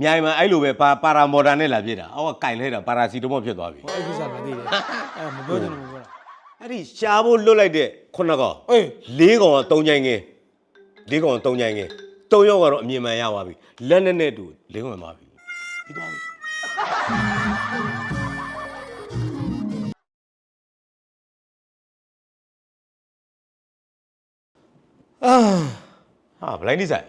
မြိုင်မှာအဲ့လိုပဲပါပါရာမော်ဒန်နဲ့လာပြစ်တာအောက်ကကင်လိုက်တာပါရာစီတမောဖြစ်သွားပြီဟိုအဲ့ကိစ္စမသိတယ်အဲမပြောချင်လို့မပြောတာအဲ့ဒီရှားဖို့လွတ်လိုက်တဲ့ခုနှစ်ကောင်အေးလေးကောင်ကတုံးချိုင်းငင်းလေးကောင်ကတုံးချိုင်းငင်းတုံးယောက်ကတော့အမြင်မှန်ရသွားပြီလက်နဲ့နဲ့တူလေးကောင်မှပါပြီပြီးသွားပြီအာဟာဘလိုင်းဒီဆိုင်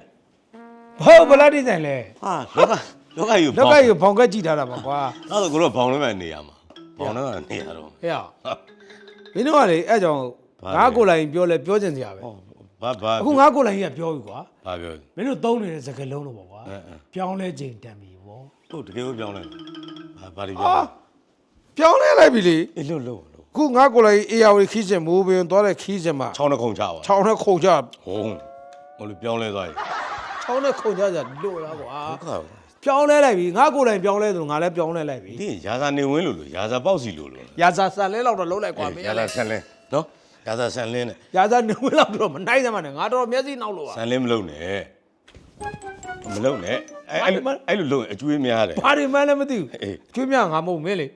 ဘာဘလာဒီဇိုင်လဲဟာလောကလောကယူလောက်ကကြီးဘောင်ကက်ကြည့်ထားတာပါကွာနောက်တော့ကိုတော့ဘောင်ထဲမှာနေရမှာဘောင်ထဲမှာနေရတော့ဟဲ့ရမင်းတို့ကလေအဲ့ကြောင့်ဘာလဲငါကိုယ်လိုင်းပြောလဲပြောချင်စရာပဲဟောဘာဘာအခုငါကိုယ်လိုင်းကြီးကပြောပြီကွာဘာပြောမင်းတို့သုံးနေတဲ့စကားလုံးတော့ပေါ့ကွာအဲအဲ ပြောင်းလဲချိန်တန်ပြီဗောတို့တကယ်ကိုပြောင်းလဲဘာဘာတွေပြောဟာလဲပြောင်းလဲလိုက်ပြီလေအေးလို့လို့လို့အခုငါကိုယ်လိုင်းအေယာဝီခီးစင်မိုးပင်သွားတဲ့ခီးစင်မှာချောင်းနှခုံချပါချောင်းနဲ့ခုန်ကြဟုံဟိုလိုပြောင်းလဲသွားပြီ ချောင်းနဲ့ခုန်ကြကြလို့လားကွာဒုက္ခပဲပြောင်းလဲလိုက်ပြီငါကိုယ်လိုင်းပြောင်းလဲဆိုငါလည်းပြောင်းလဲလိုက်ပြီဒီရာဇာနေဝင်းလို့လို့ရာဇာပေါက်စီလို့လို့ရာဇာဆန်လဲလောက်တော့လုံးလိုက်ကွာမင်းရာကဇာလည်းဆန်လင်းနော်ရာဇာဆန်လင်းနဲ့ရာဇာနေဝဲလောက်တော့မနိုင်စမ်းမနဲ့ငါတော့မျက်စိနောက်လို့ပါဆန်လင်းမလုံးနဲ့မလုံးနဲ့အဲ့အဲ့လိုအဲ့လိုလုံးရင်အကျွေးများတယ်ဘာတွေမှန်းလည်းမသိဘူးအေးကျွေးမြငါမဟုတ်မင်းလေ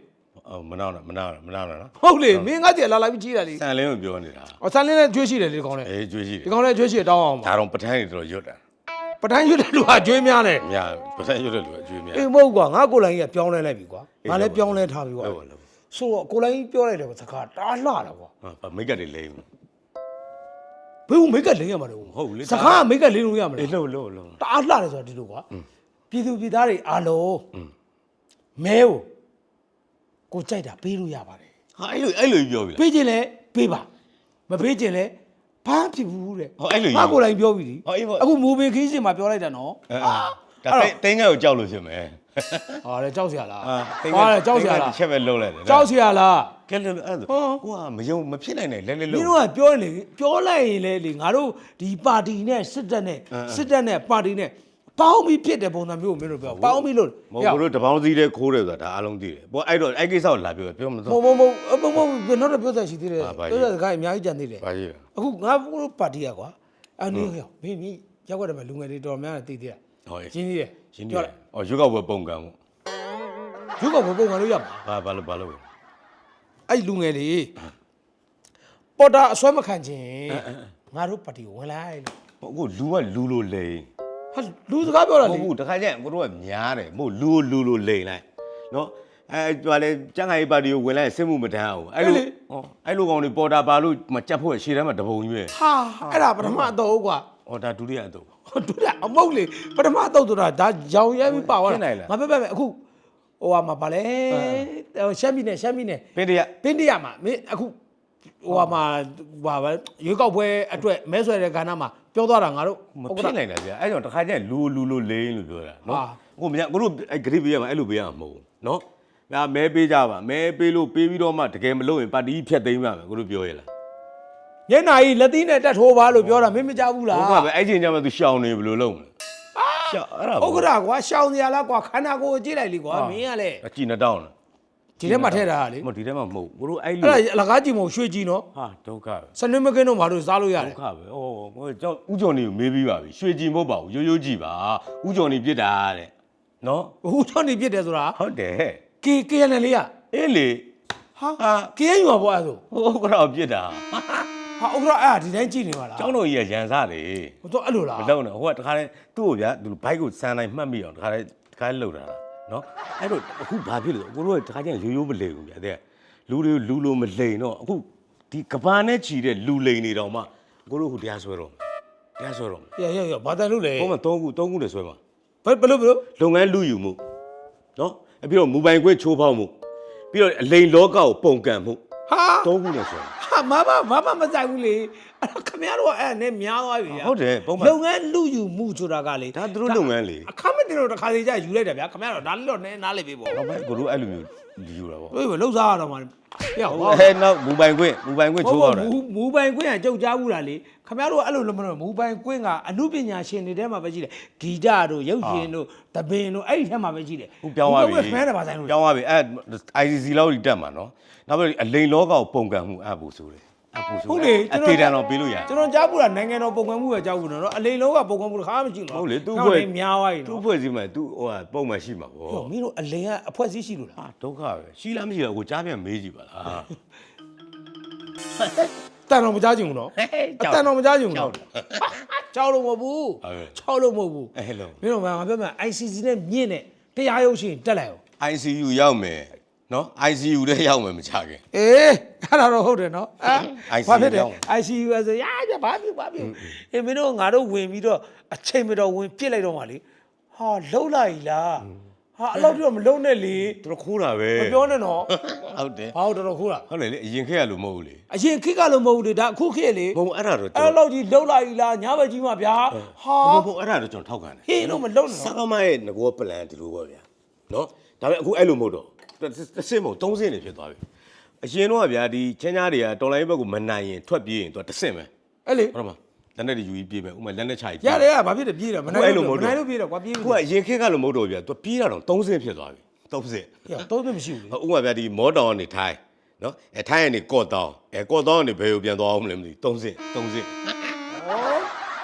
အော်မနာနဲ့မနာနဲ့မနာနဲ့နော်ဟုတ်လေမင်းငါတည်းလာလိုက်ပြီးကြီးတာလေဆန်လင်းကိုပြောနေတာအော်ဆန်လင်းလည်းကျွေးရှိတယ်လေဒီကောင်လည်းအေးကျွေးရှိတဒီယ်ကောင်လည်းကျွေးရှိတယ်တောင်းအောင်ပါဒါတော့ပထန်းတွေတော့ရွတ်တာ ပတိုင်းရွတ်တဲ့လူဟာကျွေးများတယ်များပထန်းရွတ်တဲ့လူကအကျွေးများအေးမဟုတ်ကွာငါကိုယ်လိုင်းကြီးကပြောင်းလဲလိုက်ပြီကွာငါလည်းပြောင်းလဲထားပြီကွာဟုတ်ပါလို့ဆိုတော့ကိုယ်လိုင်းကြီးပြောလိုက်တယ်ကွာစကားတားလှတာကွာဟာမိတ်ကတ်တွေလိမ့်ဘယ်ဘူးမိတ်ကလိမ့်ရမှာလဲဟုတ်လေစကားကမိတ်ကလိမ့်လို့ရမှာလဲအေးလို့လို့လို့တားလှတယ်ဆိုတာဒီလိုကွာပြည်သူပြည်သားတွေအားလုံးမဲကိုကိုကြိုက်တာပေးလို့ရပါတယ်ဟာအဲ့လိုအဲ့လိုပြောပြီလားပေးခြင်းလဲပေးပါမပေးခြင်းလဲ ဘာဖြစ်ဘူးတဲ့ဟောအဲ့လိုကြီးငါကိုယ်တိုင်ပြောပြီဒီဟောအေးပေါ့ အခုမူပင်ခီးစင်မှာပြောလိုက်တာနော်အဲအဲဒါတင်းငယ်ကိုကြောက်လို့ဖြစ်မယ်ဟာလေကြောက်စရာလားအာတင်းဟာလေကြောက်စရာလားချက်ပဲလုံးလိုက်တယ်ကြောက်စရာလား ကဲလို့အဲ့ဒါဟောကိုကမယုံမဖြစ်နိုင်နဲ့လဲလဲမလုံးင်းတို့ကပြောရင်လေပြောလိုက်ရင်လေလေငါတို့ဒီပါတီနဲ့စစ်တပ်နဲ့အင်းအင်းစစ်တပ်နဲ့ပါတီနဲ့ ပေါင်းပြီးဖြစ်တဲ့ပုံစံမျိုးကိုမင်းတို့ပြောပေါင်းပြီးလို့မဟုတ်ဘူးတို့တပေါင်းစည်းတဲ့ခိုးတယ်ဆိုတာဒါအားလုံးသိတယ်ပေါ့အဲ့တော့အဲ့ကိစ္စကိုလာပြောပြောမမတော့ဟုတ်မဟုတ်မဟုတ်မဟုတ်ဘယ်တော့ပြောသက်ရှိသေးတယ်ဟာဘာကြီးပြောသက်စကားအများကြီးကြံသေးတယ်ဘာကြီးလဲအခုငါတို့ပါတီကကွာအနည်းဟောမင်းမင်းရောက်ကြတယ်မလူငယ်တွေတော်များများသိသေးတယ်ဟောရရှင်းသေးတယ်ရှင်းပြောတယ်လိုက်အော်ရွေးကောက်ပွဲပုံကံပေါ့ရုပ်ကဘပုံကလို့ရမှာဘာဘာလို့ဘာလို့အဲ့လူငယ်တွေပေါ်တာအစွဲမခံခြင်းငါတို့ပါတီကိုဝင်လိုက်လို့အခုလူကလူလိုလိန်ဟာ လူစကားပြောတာမလေဟုတ်ဘူးတခါကျရင်ကိုတို့ကများတယ်မဟုတ်လူလူလိုလိန်လိုက်နော်အဲကျွာလေကျန်းခိုင်ပါတီကိုဝင်လိုက်စစ်မှုမတန်းအောင်အဲ့လိုဟောအဲ့လိုကောင်တွေပေါ်တာပါလို့မကြက်ဖို့ရှေ့ထဲမှာတပုံကြီးပဲဟာအဲ့ဒါပထမအတော့ကွာဟောဒါဒုတိယအတော့တို့လားအမုတ်လေပထမအတော့ဆိုတာဒါရောင်ရဲပြီးပါသွားဖြစ်နိုင်လား ငါပြပြမယ်အခုဟိုဟာမှာဗာလဲဟိုရှမ်းပြည်နယ်ရှမ်းပြည်နယ် ပင်တရ ပင်းတရမှာမင်းအခု ဟိုဟာမှာဟာဗာရွေးကောက်ပွဲအတွက်မဲဆွဲတဲ့ကဏ္ဍမှာပြောသွားတာငါတို့မဟုတ်ဖြကဲ့စ်နိုင်တာဗျာအဲ့ကြောင့်တစ်ခါကျရင်လူလူလိုလိန်လို့ပြောတာနော်ဟာအခုမညာကိုတို့အဲ့ဂရိပေးရမှာအဲ့လိုပေးရမှာမဟုတ်ဘူးနော်ငါမဲပေးကြပါမဲပေးလို့ပေးပြီးတော့မှတကယ်မလုပ်ရင်ပါတီဖြတ်သိမ်းပါမယ်ကိုတို့ပြောရလားညနာကြီးလက်သီးနဲ့တက်ထိုးပါလို့ပြောတာမင်းမကြဘူးလားဟုတ်ကဲ့ပဲအဲ့ချိန်ကျမှ तू ရှောင်းနေဘယ်လိုလုပ်မလဲရှောင်းအဲ့ဒါဥက္ကဋ္ဌကွာရှောင်းစရာလားကွာခန္ဓာကိုယ်ကိုကြည့်လိုက်လေကွာမင်းကလည်းအကြည့်နှစ်တောင်းလား ဒီထဲမှာထည့်ထားတာလေမဟုတ်ဒီထဲမှာမဟုတ်ဘူးကိုတို့အဲ့အဲ့လိုဒါအလကားကြည့်မဟုတ်ရွှေကြည့်နော်ဟာဒုက္ခပဲစနစ်မကင်းတော့မတို့စားလို့ရဒုတယ်က္ခပဲဩဟိုကြောင့်ဥကြော်နေကိုမေးပြီးပါပြီရွှေကြည်မဟုတ်ပါဘူးရိုးရိုးကြည်ပါဥကြော်နေပြစ်တာတဲ့နော်ဟိုချောင်းနေပြစ်တယ်ဆိုတာဟုတ်တယ်ကေကေရန်လေးကအေးလေဟာဟာကေရန်ယူပါဘောအဲ့ဆိုဟိုကတော့ပြစ်တာဟာဥက္ကဋ္ဌအဲ့ဒါဒီတိုင်းကြည့်နေပါလားကျောင်းတော်ကြီးကရန်စားတယ်ဟိုတော့အဲ့လိုလားမလုံနဲ့ဟိုကတခါလဲသူ့ကိုဗျာသူဘိုက်ကိုစမ်းတိုင်းမှတ်မိအောင်တခါလဲတခါလဲလှုပ်တာလား နော်အဲ့တော့အခုဘာဖြစ်လို့ကိုတို့ကတခါကျရင်ရိုးရိုးမလိမ်ဘူးဗျာတဲ့လူတွေလူလိုမလိမ်တော့အခုဒီကဘာနဲ့ချီတဲ့လူလိမ်နေတော့မှကိုတို့ဟိုတရားဆွဲတော့တရားဆွဲတော့ရရရဘာတန်လို့လဲဘုံမှာ3ခု3ခုနဲ့ဆွဲမှာဘယ်ဘယ်လိုဘယ်လိုလုပ်ငန်းလူယူမှုနော်အပြီးတော့မူပိုင်ခွင့်ချိုးဖောက်မှုပြီးတော့အလိန်လောကကိုပုံကန်မှုဟာ3ခုနဲ့ဆွဲမှာ ဟာမမမမမဆိုင်ဘူးလေ အဲ့တော့ခမရတော့အဲ့နဲ့များသွားပြီဗျာဟုတ်တယ်ပုံမှန်လုပ်ငန်းလူယူမှုဆိုတာကလေဒါသူတို့လုပ်ငန်းလေအခမတင်တော့တစ်ခါစီကြာယူလိုက်တယ်ဗျာခမရတော့ဒါလေးတော့နည်းနားလေပေးပေါ့တော့ပဲကိုတို့အဲ့လိုမျိုးယူတာပေါ့တို့ပဲလှုပ်စားရတော့မှာဟဲ့ဟောဟဲ့နောက်မူပိုင်ခွင့်မူပိုင်ခွင့်ချိုးဖောက်တာမူမူပိုင်ကွင်းကကြောက်ကြားဘူးလားလေခမရတို့အဲ့လိုလည်းမလို့မူပိုင်ကွင်းကအမှုပညာရှင်တွေထဲမှာပဲရှိတယ်ဂီတတို့ရုပ်ရှင်တို့တပင်တို့အဲ့ဒီထဲမှာပဲရှိတယ်ခုပြောင်းသွားပြီမူပိုင်ခွင်းကဖမ်းတယ်ပါဆိုင်လို့ပြောင်းသွားပြီအဲ့ ICC လောက်ကြီးတက်မှာနော်နောက်ပြီးအလိန်လောကကိုပုံကန်မှုအပ်ဖို့ဆိုတယ် အပူဆိုဟုတ်လေအသေးတန်းတော့ပေးလို့ရကျွန်တော်ကြားဘူးလားနိုင်ငံတော်ပုံကွန်မှုပဲကြားဘူးနော်အလိန်လုံးကပုံကွန်မှုတစ်ခါမှမရှိဘူးဟုတ်လေသူ့့ဖွဲ့ဖွဲ့များသွားပြီသူ့နော်ဖွဲ့စည်းမှသူဟိုဟာပုံမှန်ရှိမှာဗောဟိုမင်းတို့အလိန်ကအဖွဲစည်းရှိလို့လားဟာဒုက္ခပဲရှိလားမရှိလားကိုကြားပြန်မေးကြည့်ပါလားတန်တော်မကြားချင်ဘူးနော်ဟဲ့အတန်တော်မကြားချင်ဘူးကြောနော်က်တယ်ကြောက်လို့မဟုတ်ဘူးဟုတ်ကဲ့ကြောက်လို့မဟုတ်ဘူးအဲ့လိုမင်းတို့ကငါပြောမှာ ICC နဲ့မြင့်နဲ့တရားရုံးရှိရင်တက်လိုက်အောင် ICU ရောက်မယ် နော် ICU ထဲရောက်မယ်မချခင် အေးအဲ့ဒါတော့ဟုတ်တယ်နော်အဲ ICU ဘာဖြစ်တယ် ရောက် ICU ဆိုရာကြဘာဖြစ်ဘာဖြစ်အေးမင်းတို့ငါတို့ဝင်ပြီးတော့အချိန်မတော်ဝင်ပြစ်လိုက်တော့မှလေဟာလှုပ်လိုက်လားဟာအဲ့လောက်တော့မလှုပ်နဲ့လေသူတို့ခိုးတာပဲမပြောနဲ့နော်ဟုတ်တယ်ဘာလို့တော်တော်ခိုးတာဟုတ်လေလေအရင်ခက်ရလို့မဟုတ်ဘူးလေအရင်ခိကလို့မဟုတ်ဘူးလေဒါအခုခေတ်လေဘုံအဲ့ဒါတော့အဲ့လောက်ကြီးလှုပ်လိုက်လားညဘက်ကြီးမှဗျာဟာဘုံဘုံအဲ့ဒါတော့ကျွန်တော်ထောက်ခံတယ်ဟေးလို့မလှုပ်နဲ့စနော် ကားမရဲ့ငကောပလန်ဒီလိုပေါ့ဗျာနော်ဒါပေမဲ့အခုအဲ့လိုမဟုတ်တော့ တစ်စင်းမဟုတ်သုံးစင်းနေဖြစ်သွားပြီအရင်တော့ဗျာဒီချင်းညာတွေကတော်လိုင်းဘက်ကိုမနိုင်ရင်ထွက်ပြေးရင်သူကတစ်စင်းပဲအဲ့လေဟုတ်တယ်မလက်နဲ့ယူပြီးပြေးမယ်ဥမာလက်နဲ့ချကြီးရတယ်ကဘာဖြစ်တယ်ပြေးတယ်မနိုင်လို့မနိုင်လို့ပြေးတယ်ကွာပြေးခုကအရင်ခက်ကလို့မဟုတ်တော့ဗျာသူပြေးတာတော့သုံးစင်းဖြစ်သွားပြီသုံးစင်းဟေးတော့မရှိဘူးလေဥမာဗျာဒီမောတောင်ကနေထိုင်းနော်အဲထိုင်းကနေကော့တောင်အဲကော့တောင်ကနေဘယ်ကိုပြန်သွားအောင်မလဲမသိဘူးသုံးစင်းသုံးစင်း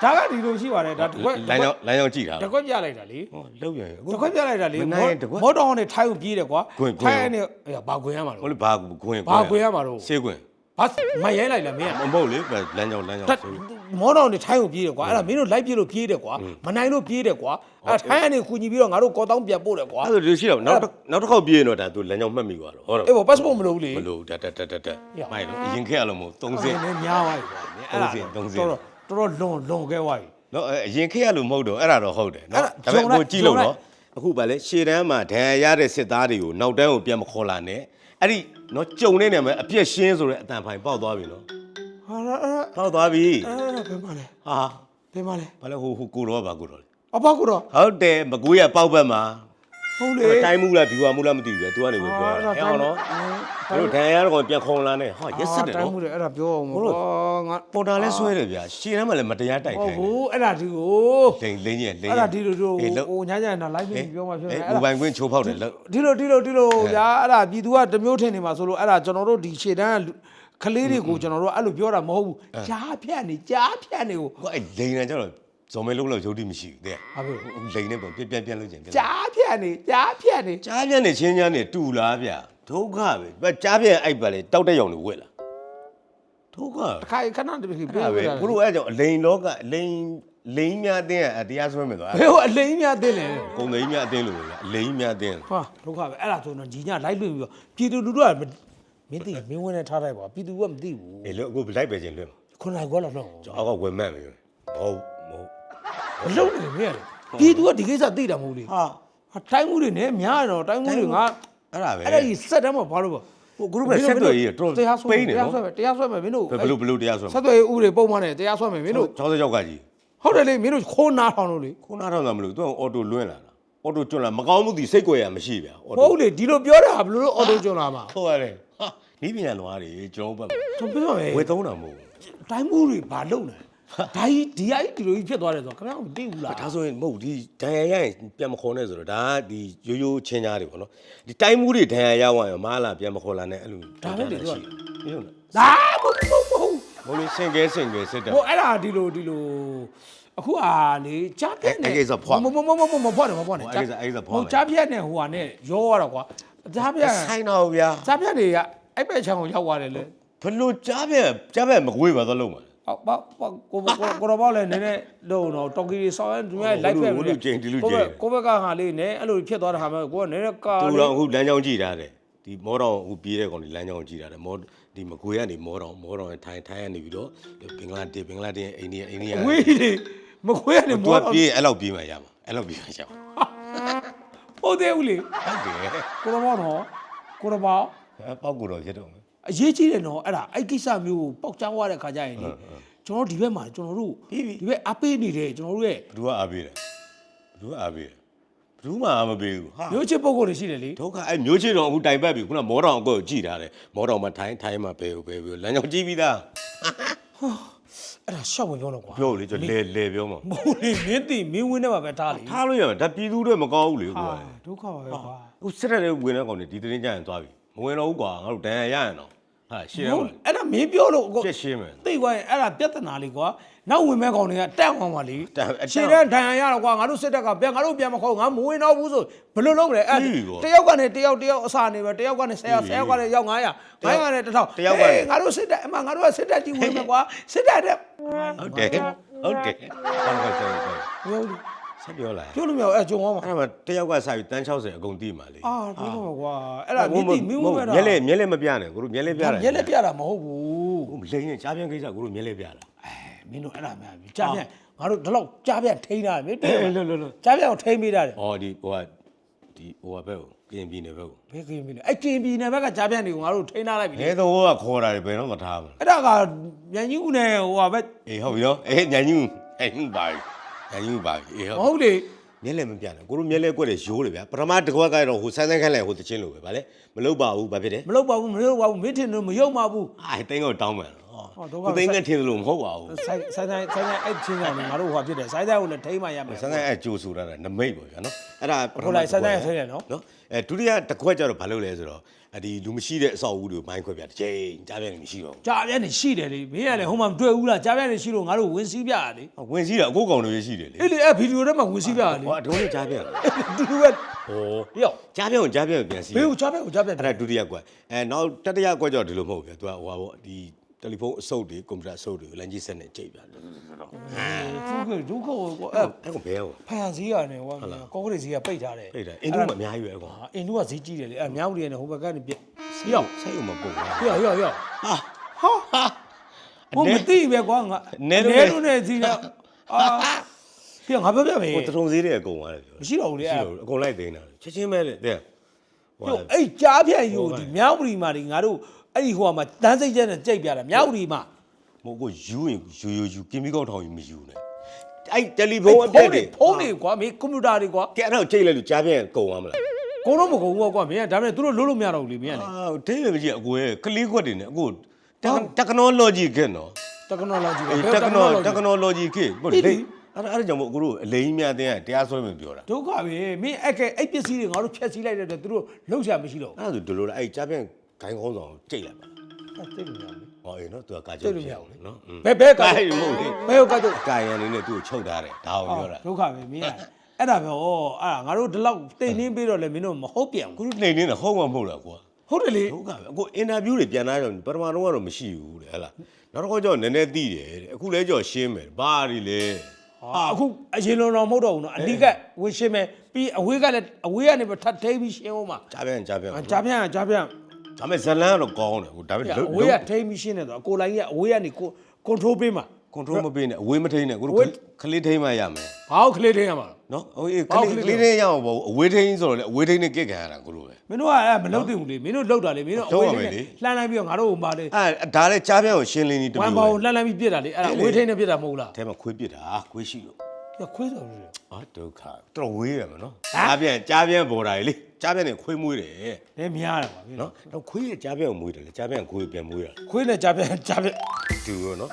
ဒါကဒီလိုရှိပါတယ်ဒါတကွက်လမ်းကြောင်းလမ်းကြောင်းကြည့်တာတကွက်ပြလိုက်တာလေဟောလောက်ရရင်အခုတခွက်ပြလိုက်တာလေမနိုင်ရင်တခွက်မောတော်နဲ့ထိုင်းကိုပြေးတယ်ကွာခွင်ခွင် ထိုင်းနဲ့အေးဘာခွင်ရမှာဟိုလို့လေဘာခွင်ဘာခွင်ရမှာတော့ရှေးခွင်ဘာမရိုင်းလိုက်လားမင်းကမမဟုတ်လေလမ်းကြောင်းလမ်းကြောင်းတက်ဆိုလို့မောတော်နဲ့ထိုင်းကိုပြေးတယ်ကွာအဲ့ဒါမင်းတို့လိုက်ပြေးလို့ပြေးတယ်ကွာမနိုင်လို့ပြေးတယ်ကွာအဲ့ထိုင်းကနေကူညီပြီးတော့ငါတို့ကော်တောင်းပြန်ပို့တယ်ကွာအဲ့ဒါဒီရှိတော့နောက်တစ်နောက်တစ်ခေါက်ပြေးရင်တော့ဒါသူလမ်းကြောင်းမှတ်မိသွားတော့ဟုတ်တော့အေးဘော passport မလို့လေမလို့တက်တက်တက်တက်တက်ရမိုက်လို့အရင်ခက်ရလို့မဟုတ်သုံးစင်းနည်းများသွားပြီကွာအဲ့ဒါသုံးစင်း တော်တော်တော်တော်လွန်လွန်ခဲ့သွားပြီ နော်အဲ့အရင်ခက်ရလို့မဟုတ်တော့အဲ့ဒါတော့ဟုတ်တယ်နော်အဲ့ဒါဒါပေမဲ့ဂျုံလိုက်ကိုကြည့်လို့ဂျုံလိုက်နော်အခုဗာလဲရှေ့တန်းမှာဒဏ်ရာရတဲ့စစ်သားတွေကိုနောက်တန်းကိုပြန်မခေါ်လာနဲ့အဲ့ဒီနော်ကြုံနေနေမယ်အပြက်ရှင်းဆိုတဲ့အတန်ဖိုင်ပေါက်သွားပြီနော်ဟာအဲ့ပေါက်သွားပြီအဲ့ဘယ်မှာလဲဟာဘယ်မှာလဲဗာလဲဟိုဟိုကိုတော့ဗာကိုတော့လေအဘကူတော့ဟုတ်တယ်မကွေးရပေါက်ဘက်မှာ ဟုတ်လေတိုင်းမှုလားဘီဝါမှုလားမသိဘူးလေ तू ကနေပဲပြောတာဟဲ့အောင်နော်တို့ဒဏ်ရာရတော့ပြန်ခေါ်လာနဲ့ဟာရက်ဆက်တယ်တိုင်းနော်မှုတယ်အဲ့ဒါပြောအောင်ဟုတ်လို့ဘောငါပေါ်တာလဲဆွဲတယ်ဗျာရှင်းတမ်းမှလည်းမတရားတိုက်ဟုတ်ခိုင်းဘူးအဲ့ဒါဒီကိုလိန်လိန်ကြီးလိန်အဲ့ဒါဒီလိုတို့အေးလို့ဟိုညညနာ live နဲ့ပြောမှပြောနေအေးအဲ့မိုဒါ ဘိုင်ကွင်းချိုးဖောက်တယ်လို့ ဒီလိုဒီလိုဒီလိုဗျာအဲ့ဒါပြည်သူကတစ်မျိုးထင်နေမှာဆိုလို့အဲ့ဒါကျွန်တော်တို့ဒီရှေ့တန်းကကလေးတွေကိုကျွန်တော်တို့အဲ့လိုပြောတာမဟုတ်ဘူးကြားဖြတ်နေကြားဖြတ်နေကိုကိုအဲ့လိန်နေကြတော့ ဇော်မဲလုံးလောက်ရုပ်တိမရှိဘူးတဲ့ဟာဘယ်လိန်နေပုံပြက်ပြက်ပြက်လို့ကျင်ပြက်ကြားဖြတ်နေကြားဖြတ်နေကြားပြက်နေချင်းချင်းနေတူလားဗျာဒုက္ခပဲဗျကြားပြက်အိုက်ပါလေတောက်တဲ့ရောင်တွေဝက်လာဒုက္ခတစ်ခါခဏတည်းပြေးအဲ့ဒါပဲပေးတာဘုလို့အဲ့ကြောင့်အလိန်လောကအလိန်လိန်များအတင်းကတရားစွဲမယ်သွားဘယ်ဟိုအလိမ့်များတင်းလဲကုံသိန်းများအတင်းလို့ဗျာအလိန်များအတင်းဟာဒုက္ခပဲအဲ့ဒါဆိုတော့ညီညလိုက်လွင့်ပြီးတော့ပြည်သူလူထုကမင်းသိမင်းဝင်နေထားလိုက်ပါပြည်သူကမသိဘူးအေးလို့အခုလိုက်ပဲချင်းလွတ်ခုနကကွာလောက်တော့ကျွန်တော်အောက်ကဝယ်မှတ်မယ်ဟုတ် မဟုတ်မလုံးနေမင်းရတယ်ပြည်သူကဒီကိစ္စသိတာမဟုတ်လေဟာဟာတိုင်းမှုတွေနဲ့များရတော့တိုင်းမှုတွေငါအဲ့ဒါပဲအဲ့ဒါကြီးစက်တမ်းမှာဘာလို့ပါဟို group ရဲ့ဆက်သွယ်ရေးတော့တရားဆွဲပိန်းနေတရားနော်ဆွဲမယ်တရားဆွဲမယ်မင်းတို့ဘယ်လိုဘယ်လိုတရားစွဲဆက်သွယ်ရေးဥပဒေပုံမှန်နဲ့တရားဆွဲမယ်မင်းတို့60ရောက်ကကြီးဟုတ်တယ်လေမင်းတို့ခိုးနာထောင်လို့လေခုနတော့မလို့သူကအော်တိုလွင့်လာတာအော်တိုကျွန်းလာမကောင်းမှုဒီစိတ်ကြွယ်ရမရှိဗျာအော်မတိုဟုတ်လေဒီလိုပြောတာဘယ်လိုလို့အော်တိုကျွန်းလာမှာဟုတ်ရတယ်ဟာနီးပညာလွားတွေကျွန်တော်ဘက်မှာကျွန်တော်ပြောမယ်ဝယ်သုံးတာမဟုတ်ဘူးတိုင်းမှုတွေဘာလုပ်နေ ဒါကြီးဒီအကြီးဒီလိုကြီးဖြစ်သွားတယ်ဆိုတော့ခင်ဗျားမသိဘူးလားဒါဆိုရင်မဟုတ်ဒီဒဏ်ရာရရင်ပြန်မခေါ်နဲ့ဆိုတော့ဒါကဒီရိုးရိုးချင်းကြားတွေပေါ့နော်ဒီတိုင်းမှုတွေဒဏ်ရာရသွားရင်မားလာပြန်မခေါ်လာနဲ့အဲ့လိုဟုတ်လားဒါမဟုတ်ဘူးဟုတ်ဒါမဟုတ်ဘူးမဟုတ်ဘူးဘိုးလေးစင်ကဲစင်ကဲစစ်တယ်ဟိုအဲ့ဒါဒီလိုဒီလိုအခုအာလေကြားပြက်နေအဲ့ကိစ္စဖွားမမမမမမဖွားတယ်မဖွားတယ်ဟိုအဲ့ကိစ္စအဲ့ကိစ္စဖွားမယ် ဟိုကြားပြက်နေဟိုဟာနဲ့ရောရတော့ကွာကြားပြက်ဆိုင်တော့ဗျာကြားပြက်တွေကအဲ့ဘက်ချောင်းကိုရောက်သွားတယ်လေ ဘလို့ကြားပြက်ကြားပြက်မကွေးပါတော့လုံးမှာ ဟောပေါ့ပေါ့ကိုကိုကိုတော့ပေါ့လေနည်းနည်းလုံးတော့တော်ကီဆောင်းရင်သူများလိုက်ဖက်ဝလူချင်းဒီလူချင်းကိုဘက်ကဟာလေးနဲ့အဲ့လိုဖြစ်သွားတဲ့ဟာမျိုးကိုကနည်းနည်းကာသူလေးတော့အခုလမ်းကြောင်းကြည့်ထားတယ်ဒီမောတော်အခုပြေးတဲ့ကောင်ဒီလမ်းကြောင်းကြည့်ထားတယ်မောဒီမကွေးကနေမောတော်မောတော်ထိုင်ထိုင်ကနေပြီးတော့ဘင်္ဂလားဒေ့ဘင်္ဂလားဒေ့အိန္ဒိယအိန္ဒိယဝေးလေမခွေးရနေသူမောကပြေးအဲ့လောက်ပြေးမှရမှာအဲ့လောက်ပြေးမှရမှာဟုတ်တယ်ဦးလေဟုတ်တယ်ကိုတော့ပေါ့နော်ကိုတော့ပေါ့ပေါက်ကူတော့ရတော့မယ် အရေးကြီးတယ်နော်အဲ့ဒါအဲ့ကိစ္စမျိုးကိုပေါက်ချသွားတဲ့ခါကျရင်လေကျွန်တော်တို့ဒီဘက်မှာကျွန်တော်တို့ပြီးပြီဒီဘက်အပေးနေတယ်ကျွန်တော်တို့ရဲ့ဘယ်သူကအားပေးတယ်ဘယ်သူကအားပေးတယ်ဘယ်သူမှအားမပေးဘူးဟာမျိုးချစ်ပုံကိုယ်တွေရှိတယ်လေဒုက္ခအဲ့မျိုးချစ်တော်အခုတိုင်ပတ်ပြီခုနမောတော်အကိုကြည့်ထားတယ်မောတော်မှာထိုင်ထိုင်မှာဘယ်ဘယ်ဘယ်လမ်းကြောင်းကြည့်ပြီးသားအဲ့ဒါရှောက်ဝင်ပြောတော့ကွာပြောလေကျွန်တော်လဲလဲပြောမှာမဟုတ်လေမင်းသိမင်းဝင်းထဲမှာပဲထားလေထားလို့ရမှာဒါပြည်သူတွေမကောင်းဘူးလေဟာကွာဒုက္ခပါပဲကွာအခုစစ်တဲ့ဝင်တဲ့ကောင်တွေဒီတင်းကြရင်သွားပြီမဝင်တော့ဘူးကွာငါတို့ဒဏ်ရာရရင်တော့ ဟာရှင်းရဟုတ်မှာအဲ့ဒါမင်းပြောလို့ကိုပြက်ရှင်းမယ်သိသွားရင်အဲ့ဒါပြဿနာလေးကွာနောက်ဝင်မဲ့ကောင်တွေကတက်အောင်ပါလေတက်အတက်ရှင်းတဲ့ဒဏ်ရာရတော့ကွာငါတို့စစ်တပ်ကပြန်ငါတို့ပြန်မခေါ်ငါမဝင်တော့ဘူးဆိုဘယ်လိုလုပ်မလဲအဲ့ကြီးပေါ့တယောက်ကနေတယောက်တယောက်အစာနေပဲတယောက်ကနေ10ယောက်10ယောက်ကနေရောက်900 900ကနေ1000တယောက်ကနေအေးငါတို့စစ်တပ်အမငါတို့ကစစ်တပ်ကြီးဝင်မယ်ကွာစစ်တပ်တဲ့ဟုတ်တယ်ဟုတ်တယ်ဟုတ်ကဲ့ဆောဆောပြောလို့ ဆက်ပြောလိုက်ပြောလို့မရဘူးအဲ့ဂျုံအောင်ပါအဲ့ဒါမှတယောက်ကစာပြီးတန်း60အကုန်တိမှာလေအာပြောလို့ကွာအဲ့ဒါမြစ်တိမင်းဝင်မဲ့တာမျက်လက်မျက်လက်မပြနဲ့ကိုတို့မျက်လက်ပြတယ်မျက်လက်ပြတာမဟုတ်ဘူးဟိုလိန်နဲ့ကြားပြန်ကိစ္စကိုတို့မျက်လက်ပြတာအဲမင်းတို့အဲ့ဒါမှန်ပြီကြားပြန်ငါတို့ဒီလောက်ကြားပြန်ထိန်းတာမင်းအေးလွတ်လွတ်လွတ်ကြားပြန်ကိုထိန်းပေးတာတယ်ဩဒီဟိုကဒီဟိုကဘက်ကိုကရင်ပြည်နယ်ဘက်ကိုဘေးကင်းပြီလေအဲ့ကင်ပြည်နယ်ဘက်ကကြားပြန်တွေကိုငါတို့ထိန်းထားလိုက်ပြီလေအဲတော့ကခေါ်တာလေဘယ်တော့မထားဘူးအဲ့ဒါကမြန်ကြီးဦးနဲ့ဟိုဟာပဲအေးဟုတ်ပြီနော်အေးညညူအဲ့ဟင်းပါ ညညူပါအေးမဟုတ်ဟုတ်လေမျက်လက်မပြနဲ့ကိုတို့မျက်လက်ကွက်တယ်ရိုးတယ်ဗျာပထမတစ်ခွက်ကတော့ဟိုဆန်းဆန်းခန့်လိုက်ဟိုတချင်းလိုပဲဗာလေမလုပ်ပါဘူးဗာဖြစ်တယ်မလုပ်ပါဘူးမလုပ်ပါဘူးမင်းထင်လို့မယုံပါဘူးအာတင်းကိုတောင်းမယ်ဟောတော့ကကိုသိန်းကထင်တယ်လို့မဟုတ်ပါဘူးဆိုင်ဆိုင်ဆိုင်ဆိုင်အဲ့ချင်းကြောင့်ငါတို့ဟိုဟာဖြစ်တယ်ဆိုင်ဆိုင်ကိုလည်းထိန်းမှရမယ်ဆန်းဆန်းအဲ့ကြိုးဆိုတာကနမိတ်ပေါ့ဗျာနော်အဲ့ဒါပထဟုတ်မလားဆန်းဆန်းထိန်းတယ်နော်နော်အဲဒုတိယတစ်ခွက်ကျတော့ဘာလုပ်လဲဆိုတော့ အဒီလူမရှိတဲ့အဆောက်အဦတွေကိုမိုင်းခွက်ပြတစ်ချိန်ကြားပြန်နေမရှိတော့ကြားပြန်နေရှိတယ်လေမင်းကလည်းဟိုမှာမတွေ့ဘူးလားကြားပြန်နေရှိလို့ငါတို့ဝင်စည်းပြရလေဘူးဝင်စီးတာအကိုကောင်တွေရှိတယ်လေအဲ့လေအဲ့ဗီဒီယိုထဲမှာဝင်စည်းပြရလေဟောအတုံးလေးကြားပြန်တူတူပဲဟောရောက်ကြားပြန်ကိုကြားပြန်ကိုပြန်စီးဘေးကိုကြားပြန်ကိုကြားပြန်အဲ့ဒါဒုတိယကွက်အဲနောက်တတိယကွက်ကျတော့ဒီလိုမဟုတ်ဘူးဗျာသူကဟိုဟာပေါ့ဒီ တယ်လီဖုန်းအဆုပ်တွေကွန်ပျူတာအဆုပ်တွေကိုလမ်းကြီးဆက်နဲ့ကြိတ်ပြတယ်ဒုက္ခဒုက္ခကိုအဲ့အဲ့ကောင်ဘဲဟော ဖန်စည်းရတယ်ဟိုကောကရိတ်စည်းကပိတ်ထားတယ်ပြိတ်တယ်အင်းတို့မှအများကြီးပဲအကောင်ဟာအင်ဒိုကဈေးကြီးတယ်လေအဲ့မြောက်ရီနဲ့ဟိုဘက်ကနေပြရောက်ဆိုင်အောင်မပုံဘူးရောက်ရောက်ရောက်ဟာဟာဟိုမသိပဲကွာငါနဲတို့နဲတို့နဲ့ဈေးကအာပြငါပြောပြမယ်ဟိုတထုံစည်းတွေအကုန်သွားတယ်ပြောမရှိတော့ဘူးလေရှိအဲ့တော့ဘူးအကုန်လိုက်သိမ်းတာချက်ချင်းပဲတဲ့တဲ့ဟိုဟိုအဲ့ကြားပြန့်ယူဒီမြောက်ရီမှာဒီငါတို့ အဲ့ဒီဟိုမှာတန်းစိတ်ချက်နဲ့ကြိတ်ပြတာမြောက်ရီမှာဟိုကိုယူရင်ယူယူယူကင်မီကောက်ထောင်ယူမယူနဲ့အဲ့တယ်လီဖုန်းအပြဖုည့်န်းတွေတွေဖုန်းတွေကွာမင်းကွန်ပျူတာတွေကွာကဲအဲ့တော့ကြိတ်လိုက်လို့ကြားပြန်ကုန်သွားမလားကုန်တော့မကုန်ဘူးကွာမင်းကဒါပေမဲ့သူတို့လုံးလို့မရတော့ဘူးလေမင်းကလေအာဒိဗေမကြီးအကိုရဲ့ကလေးခွက်တွေနဲ့အကိုတက္ကနိုလော်ဂျီကနော် technology အေးပဲတက္ကနို technology တက္ကနိုလော်ဂျီကဟုတ်အေးလေလေအဲ့ဒါအဲ့ဒါကြောင့်မို့အကိုတို့အလိမ်များတဲ့တရားစွဲမယ်ပြောတာဒုက္ခပဲမင်းအဲ့ကဲအဲ့ပစ္စည်းတွေငါတို့ဖျက်ဆီးလိုက်တဲ့အတွက်သူတို့လှုပ်ရှားမရှိတော့အဲ့ဒါဆိုဒီလိုလားအဲ့ကြားပြန် ဂိုင်းကောင်းဆောင်ကြိတ်လိုက်ပါဘူးသိလို့မရဘူး ဟောအေးနော်သူကကာကြိသိတ်လို့မရဘူးလေ နော်ဘယ်ဘဲကကာယမဟုတ်လေဘယ်ဟုတ်ကတော့ကာယအနေနဲ့သူ့ကိုချုပ်ထားတယ်ဒါအောင်ပြောတာဒုက္ခပဲမင်းကအဲ့ဒါပဲဩအဲ့ဒါငါတို့ဒီလောက်တိတ်နှင်းပြီးတော့လည်းမင်းတို့မဟုတ်ပြန်ကိုဘူးတို့နှိမ်နေတာဟုတ်မှမဟုတ်လားကွာဟုတ်တယ်လေ ဒုက္ခပဲအခုအင်တာဗျူးတွေပြန်လာတော့ပထမတော့ကတော့မရှိဘူးတဲ့ဟဲ့လားနောက်တစ်ခါကျတော့နည်းနည်းသိတယ်တဲ့အခုလဲကြော်ရှင်းမယ်ဘာတွေလဲ ဟာအခုအရင်လုံးတော့မဟုတ်တော့ဘူးနော်အနိကဝင်းရှင်းမယ်ပြီးအဝေးကလည်းအဝေးကနေပဲထပ်ထိပြီးရှင်းအောင်မှာကြားပြန်ကြားပြန် ကြားပြန်ကြားပြန် ဒါပေမဲ့ဇလန်းကတော့ကောင်းတယ်ဟိုဒါပေမဲ့အဝေးကထိပြီးရှင်းနေတော့အကိုလိုင်းကြီးကအဝေးကနေကိုကွန်ထရိုးပေးမှာကွန်ထရိုးမပေးနဲ့အဝေးမထိန်နဲ့ကိုတို့အဝေးခလေးထိန်မှရမယ်ဘာလို့ခလေးထိန်းရမှာလဲနော်ဟိုအေးခဘာလေးခလေးခလေးထိန်ရအောင်ပေါ့အဝေးထိန်ဆိုတော့လေအဝေးထိန်နဲ့ကစ်ခံရတာကိုတို့ပဲမင်းတို့ကအဲ့မလုပ်သင့်ဘူးလေမင်းတို့လောက်တာလေမင်းတို့အဝေးထိန်းနဲ့လှမ်းလိုက်ပြီးတော့ငါတို့ဟိုပါလေအဲဒါလည်းကြားပြန်ကိုရှင်းလင်းနေတဝမ်မျိုးဘောင်ပဲလှမ်းလိုက်ပြီးပြစ်တာလေအဲ့ဒါအဝေးထိန်းနဲ့ပြစ်တာမဟုတ်လားအဲမှာခွေးပစ်တာခွေးရှိလို့ပြခွေးတော်လို့အာဒုက္ခတော်ဝေးရမယ်နော်ကြားပြန်ကြားပြန်ပေါ်တာလေ ကြားပြန်နဲ့ခွေးမွေးတယ်လေများတယ်ပါမင်းနော်တော့ခွေးရဲ့ကြားပြန်ကိုမွေးတယ်လေကြားပြန်ကိုခွေးပြန်မွေးတာခွေးနဲ့ကြားပြန်ကြားပြန်တူရောနော်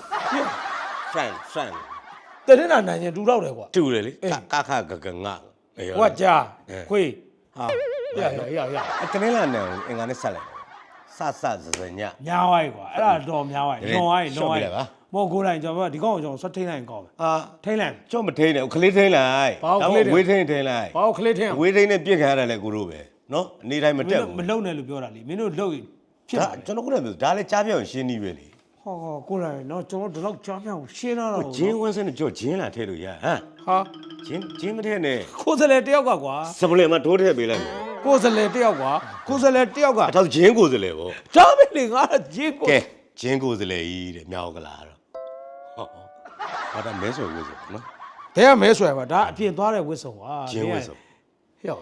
friend friend တရင်နာနိုင်ရင်တူတော့တယ်ကွာ တူတယ်လေကခဂဂငါအေးဟိုကကြားအဲခွေးဟာရရရရအကနေ့လာနေအောင်အင်္ဂါနဲ့ဆက်လိုက်ဆဆဇဇညများဝိုင်းကွာအဲ့ဒါတော့များဝိုင်းနည်းနည်းလွန်ဝိုင်းရှော့လွန်ဝိုပြင်းလိုက်ပါ မော်ကိုတိုင်းကျွန်တော်ကဒီကောင်ကိုကျွန်တော်ဆက်ထိန်လိုက်ရင်ကောင်းမယ်အာထိန်လိုက်ကြော့မထိန်နဲ့ခလေးထိန်လိုက်ဘာကိုခလေးထိန် ဝေးထိန်ထိန်လိုက်ဘာလို့ခလေးထိန်အောင်ဝေးထိန်နဲ့ပြစ်ခံရတယ်လေကိုတို့ပဲနော်အနေတိုင်းမတက်ဘူးမလုံနဲ့လို့ပြောတာလေမင်းတို့လုံရင်ဖြစ်ဒါပါလေကျွန်တော်ကလည်းပြောဒါလည်းကြားပြောင်းရှင်းနေပဲလေဟောကိုတိုင်းနော်ကျွန်တော်ဒီလောက်ကြားပြောင်းရှင်းလာတော့ဂျင်းဝန်းစင်းနဲ့ကြော့ဂျင်းလာထဲလို့ရဟမ်ဟာဂျင်းဂျင်းမထဲနဲ့ကိုယ်စလဲတယောက်ကကွာစပလင်မှာထိုးထည့်ပေးလိုက်မယ်ကိုယ်စလဲတယောက်ကွာကိုယ်စလဲတယောက်ကအထောက်ဂျင်းကိုစလေပေါ့ဒါပဲလေငါဂျင်းကိုကဲဂျင်းကိုစလေကြီးတဲ့မြောက်ကလာတော့ဟော ဟောဒါမဲဆွဲဝစ်ဆိုနော်တဲကမဲဆွဲပါဒါအပြင်သွားတဲ့ဝစ်ဆုံကွာဂျင်းဝစ်ဆိုဟဲ့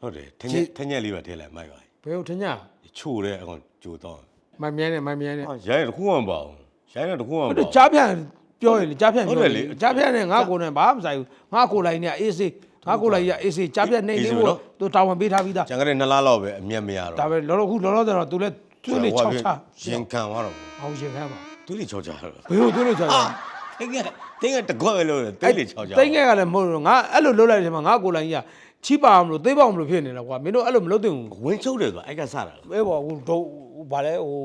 ဟုတ်တယ်ထင်းညက်ထင်းညက်လေးပါထည့်လိုက်မိုက်ပါဘယ်ဟုတ်ထညာချို့တဲ့အကောင်ကြိုတော့မိုင်မြဲနေမိုင်မြဲနေဟာရိုင်းတခုမှမပါဘူးရိုင်းတော့တခုမှမပါအဲ့ဘူးတော့ကြားပြန်ပြောရင်လေကြားပြန်ဟုတ်တယ်လေကြားပြန်နဲ့ငါကိုယ်နဲ့ဘာမှမဆိုင်ဘူးငါကိုယ်လိုက်နဲ့အေးစေးငါကိုယ်လိုက်ရအေးစေးကြားပြန်နေအေးနေစေးဖို့နော်သူတာဝန်ပေးထားပြီးသားကျန်ကတဲ့နှစ်လလောက်ပဲအမျက်မရတော့ဒါပဲလောလောခုလောလောဆယ်တော့သူလည်းသူ့လေ6ချရင်ခံသွားတော့အောင်ရှင်ခံပါသူလေ6ချတော့ဘယ်ဟုတ်သူ့လေ6ချတင်းက တင်းကတကွက်ပဲလို့တိတ်လေ6ချတိတ်ငယ်ကလည်းမဟုတ်တော့ငါအဲ့လိုလုပ်လိုက်တယ်မှာငါကိုယ်လိုက်ရချီးပါအောင်မလို့သိပါအောင်မလို့ဖြစ်နေလားကွာမင်းတို့အဲ့လိုမလုပ်သင့်ဘူးဝင်ချုပ်တယ်ဆိုအဲ့ကစတာလားပဲပေါ့ဟိုတော့ဘာလဲဟို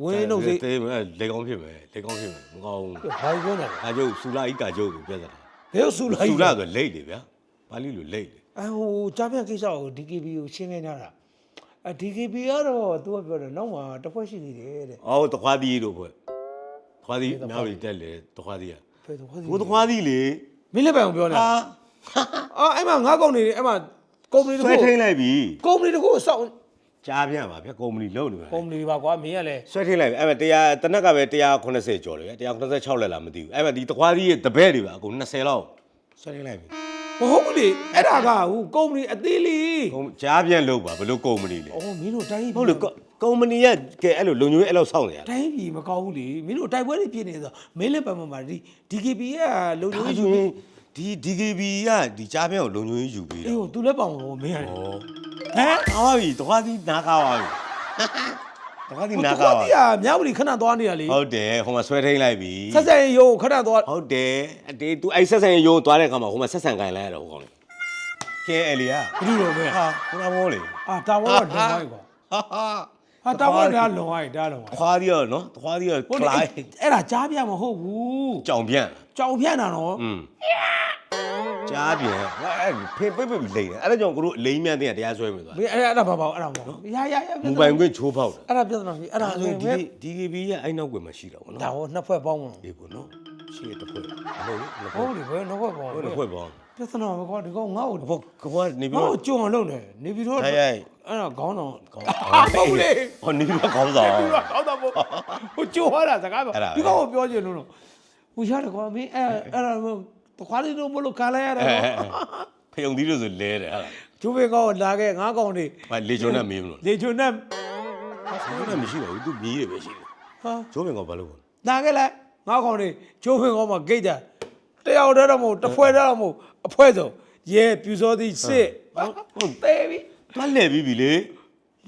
ဟဝင်းတော့စိတ်တေးမယ်လေကောင်းဖြစ်မယ်လေကောင်းဖြစ်မယ်မကောင်းဘူးဘာပြောနေတာကာကျုပ်စူလာဤကာကျုပ်ကိုပြဿနာဘယ်လိုဆူလိုက်စူလာဆိုလိတ်တယ်ဗျာပါဠိလိုလိတ်တယ်အဟိုကြားပြကိစ္စကို DKB ကိုရှင်းနေတာအ DKB ကတော့သူကပြောတယ်နောက်မှတစ်ဖွဲ့ရှိနေတယ်တဲ့အော်တခွားသီးတို့ဖွဲ့တခွားသီးများပြီတက်လေတခွားသီးက ဖယ်တော့ဟောဘိုးတခွားသီးလေမင်းလည်းပဲအောင်ပြောနေတာအာအော်အဲ့မှာငါးကောင်နေတယ်အဲ့မှာကုမ္ပဏီတစ်ဆွဲခုထိန်လိုက်ပြီကုမ္ပဏီတစ်ခုကိုစောင့်ကြားပြန်ပါဗျာကုမ္ပဏီလုံးနေပါကုမ္ပဏီပါကွာမင်းကလည်းဆွဲထိန်လိုက်ပြီအဲ့မှာတရားတနက်ကပဲ180ကျော်တယ်ဗျာ186လက်လားမသိဘူးအဲ့မှာဒီတခွားသီးရဲ့တပည့်တွေပါအကုန်20လောက်ဆွဲထိန်လိုက်ပြီမဟုတ်ဘူးလေအဲ့ဒါကဟိုကုမ္ပဏီအသေးလေးကုမ္ကြားပြန်လို့ပါဘလို့ကုမ္ပဏီလေအော်မင်းတို့တိုင်းပြည်ဟုတ်လေ ကုမ္ပဏီကကဲအဲ့လိုလုံညွေးအဲ့လောက်စောင့်နေရတာတိုင်းပြည်မကောင်းဘူးလေမင်းတို့တိုက်ပွဲတွေဖြစ်နေဆိုမင်းလည်းပတ်မှမှာဒီ DKB ကလုံဒါခြုံရေးဆိုရင်ဒီ DKB ကဒီကြားပြန်ကိုလုံညွေးယူပေးတာအေးဟိုသူလည်းပေါင်လို့မင်းရတယ်ဩဟမ်ကားပါပြီတခွားသီးနားကားပါပြီတခွားသီးဟိုနားသူကားကပါတိရမြောက်ပလီခဏသွားနေတာလေဟုတ်တယ်ဟိုမှာဆွဲထိန်လိုက်ပြီဆက်ဆက်ရုံခဏသွားဟုတ်တယ်အတေး तू အဲ့ဆက်ဆံရုံသွားတဲ့ခါမှာဟိုမှာဆက်ဆံကန်လိုက်ရတော့ဟိုကောင်လေကဲအဲ့လီယာဘယ်လိုလဲဟာခုနမောလေအာတာဝါတော့လုံသွားပြီကွာ ဟာဟာ ဟာတာဝါဒါလုံသွားပြီဒါလုံသွားခွားသီးရောနော်ခွားသီးရောဟုတ်ခလေလိုက်အဲ့ဒါကြားပြမဟုတ်ဘူးကြောင်ပြန်ကြောင်ဖြန့်တာနော်อืมကြားပြန်ငါအဲ့ဖေးပိတ်ပိတ်ပြီးလိမ့်တယ်အဲ့ဒါကြောင့်ကိုတို့အလိမ့်မြန်တဲ့တရားဆွဲမယ်သွားမင်းအဲ့အဲ့ဒါဘာပေါ့အဲ့ဒါဘာပေါ့ရရရမူပိုင်ခွင့်ချိုးဖောက်တယ်အဲ့ဒါပြဿနာကြီးအဲ့ဒါဒါဆိုဆိုရင်ဒီ DKB ရဲ့အဲ့နောက်ကွယ်မှာရှိတာပေါ့နော်ဒါဟိုနှစ်ဖွဲ့ပေါင်းမှာဒီပေါ့နော်ရှိရတစ်ဖွဲ့မဟုတ်ဘူးနှစ်ဟုဖွဲ့တ်တယ်ဘယ်နှစ်ဖွဲ့ပေါင်းဟုတ်နှစ်ဖွဲ့ပေါ့ပြဿနာမကွာဒီကောင်ငါ့ကိုဘောကနေပြီးငါ့တော့ ကိုကြုံအောင်လုပ်နေနေပြီးတော့ ထိုင်ရိုက် အဲ့ဒါခေါင်းတော့ကောင်းဟုတ်လေဟောနေပြီးတော့ကောင်းဆောင်ဒီကကောင်းတော့ပေါ့ဟိုကြိုးရတာစကားပါအဲ့ဒါပဲဒီကောင်ကိုပြောချင်လို့တော့ဟိုရတယ်ကွာမင်းအဲ့အဲ့ဒါတခွားလေးတော့မလို့ခံလိုက်ရတယ်အဲနော်ဖယုံသီးလို့ဆိုလဲတယ်ဟာကျိုးဘေကောင်ကိုလာခဲ့ငါးကောင်တွေမလေချုံနဲ့မင်းမလို့လေချုံနဲ့ချုံနဲ့မရှိတော့ဘူးသူမြည်ရပဲရှိတယ်ဟာကျိုးပင်ကဘာလို့လဲလာခဲ့လိုက်ငါးကောင်တွေကျိုးဘေကောင်မှာဂိတ်တာတယောက်တည်းတော့မဟုတ်တစ်ဖွဲ့တည်းတော့မဟုတ်အဖွဲဆုံးရဲပြူစောသည်စစ်ဟုတ်သေးပြီ တွားလဲပြီးပြီလေ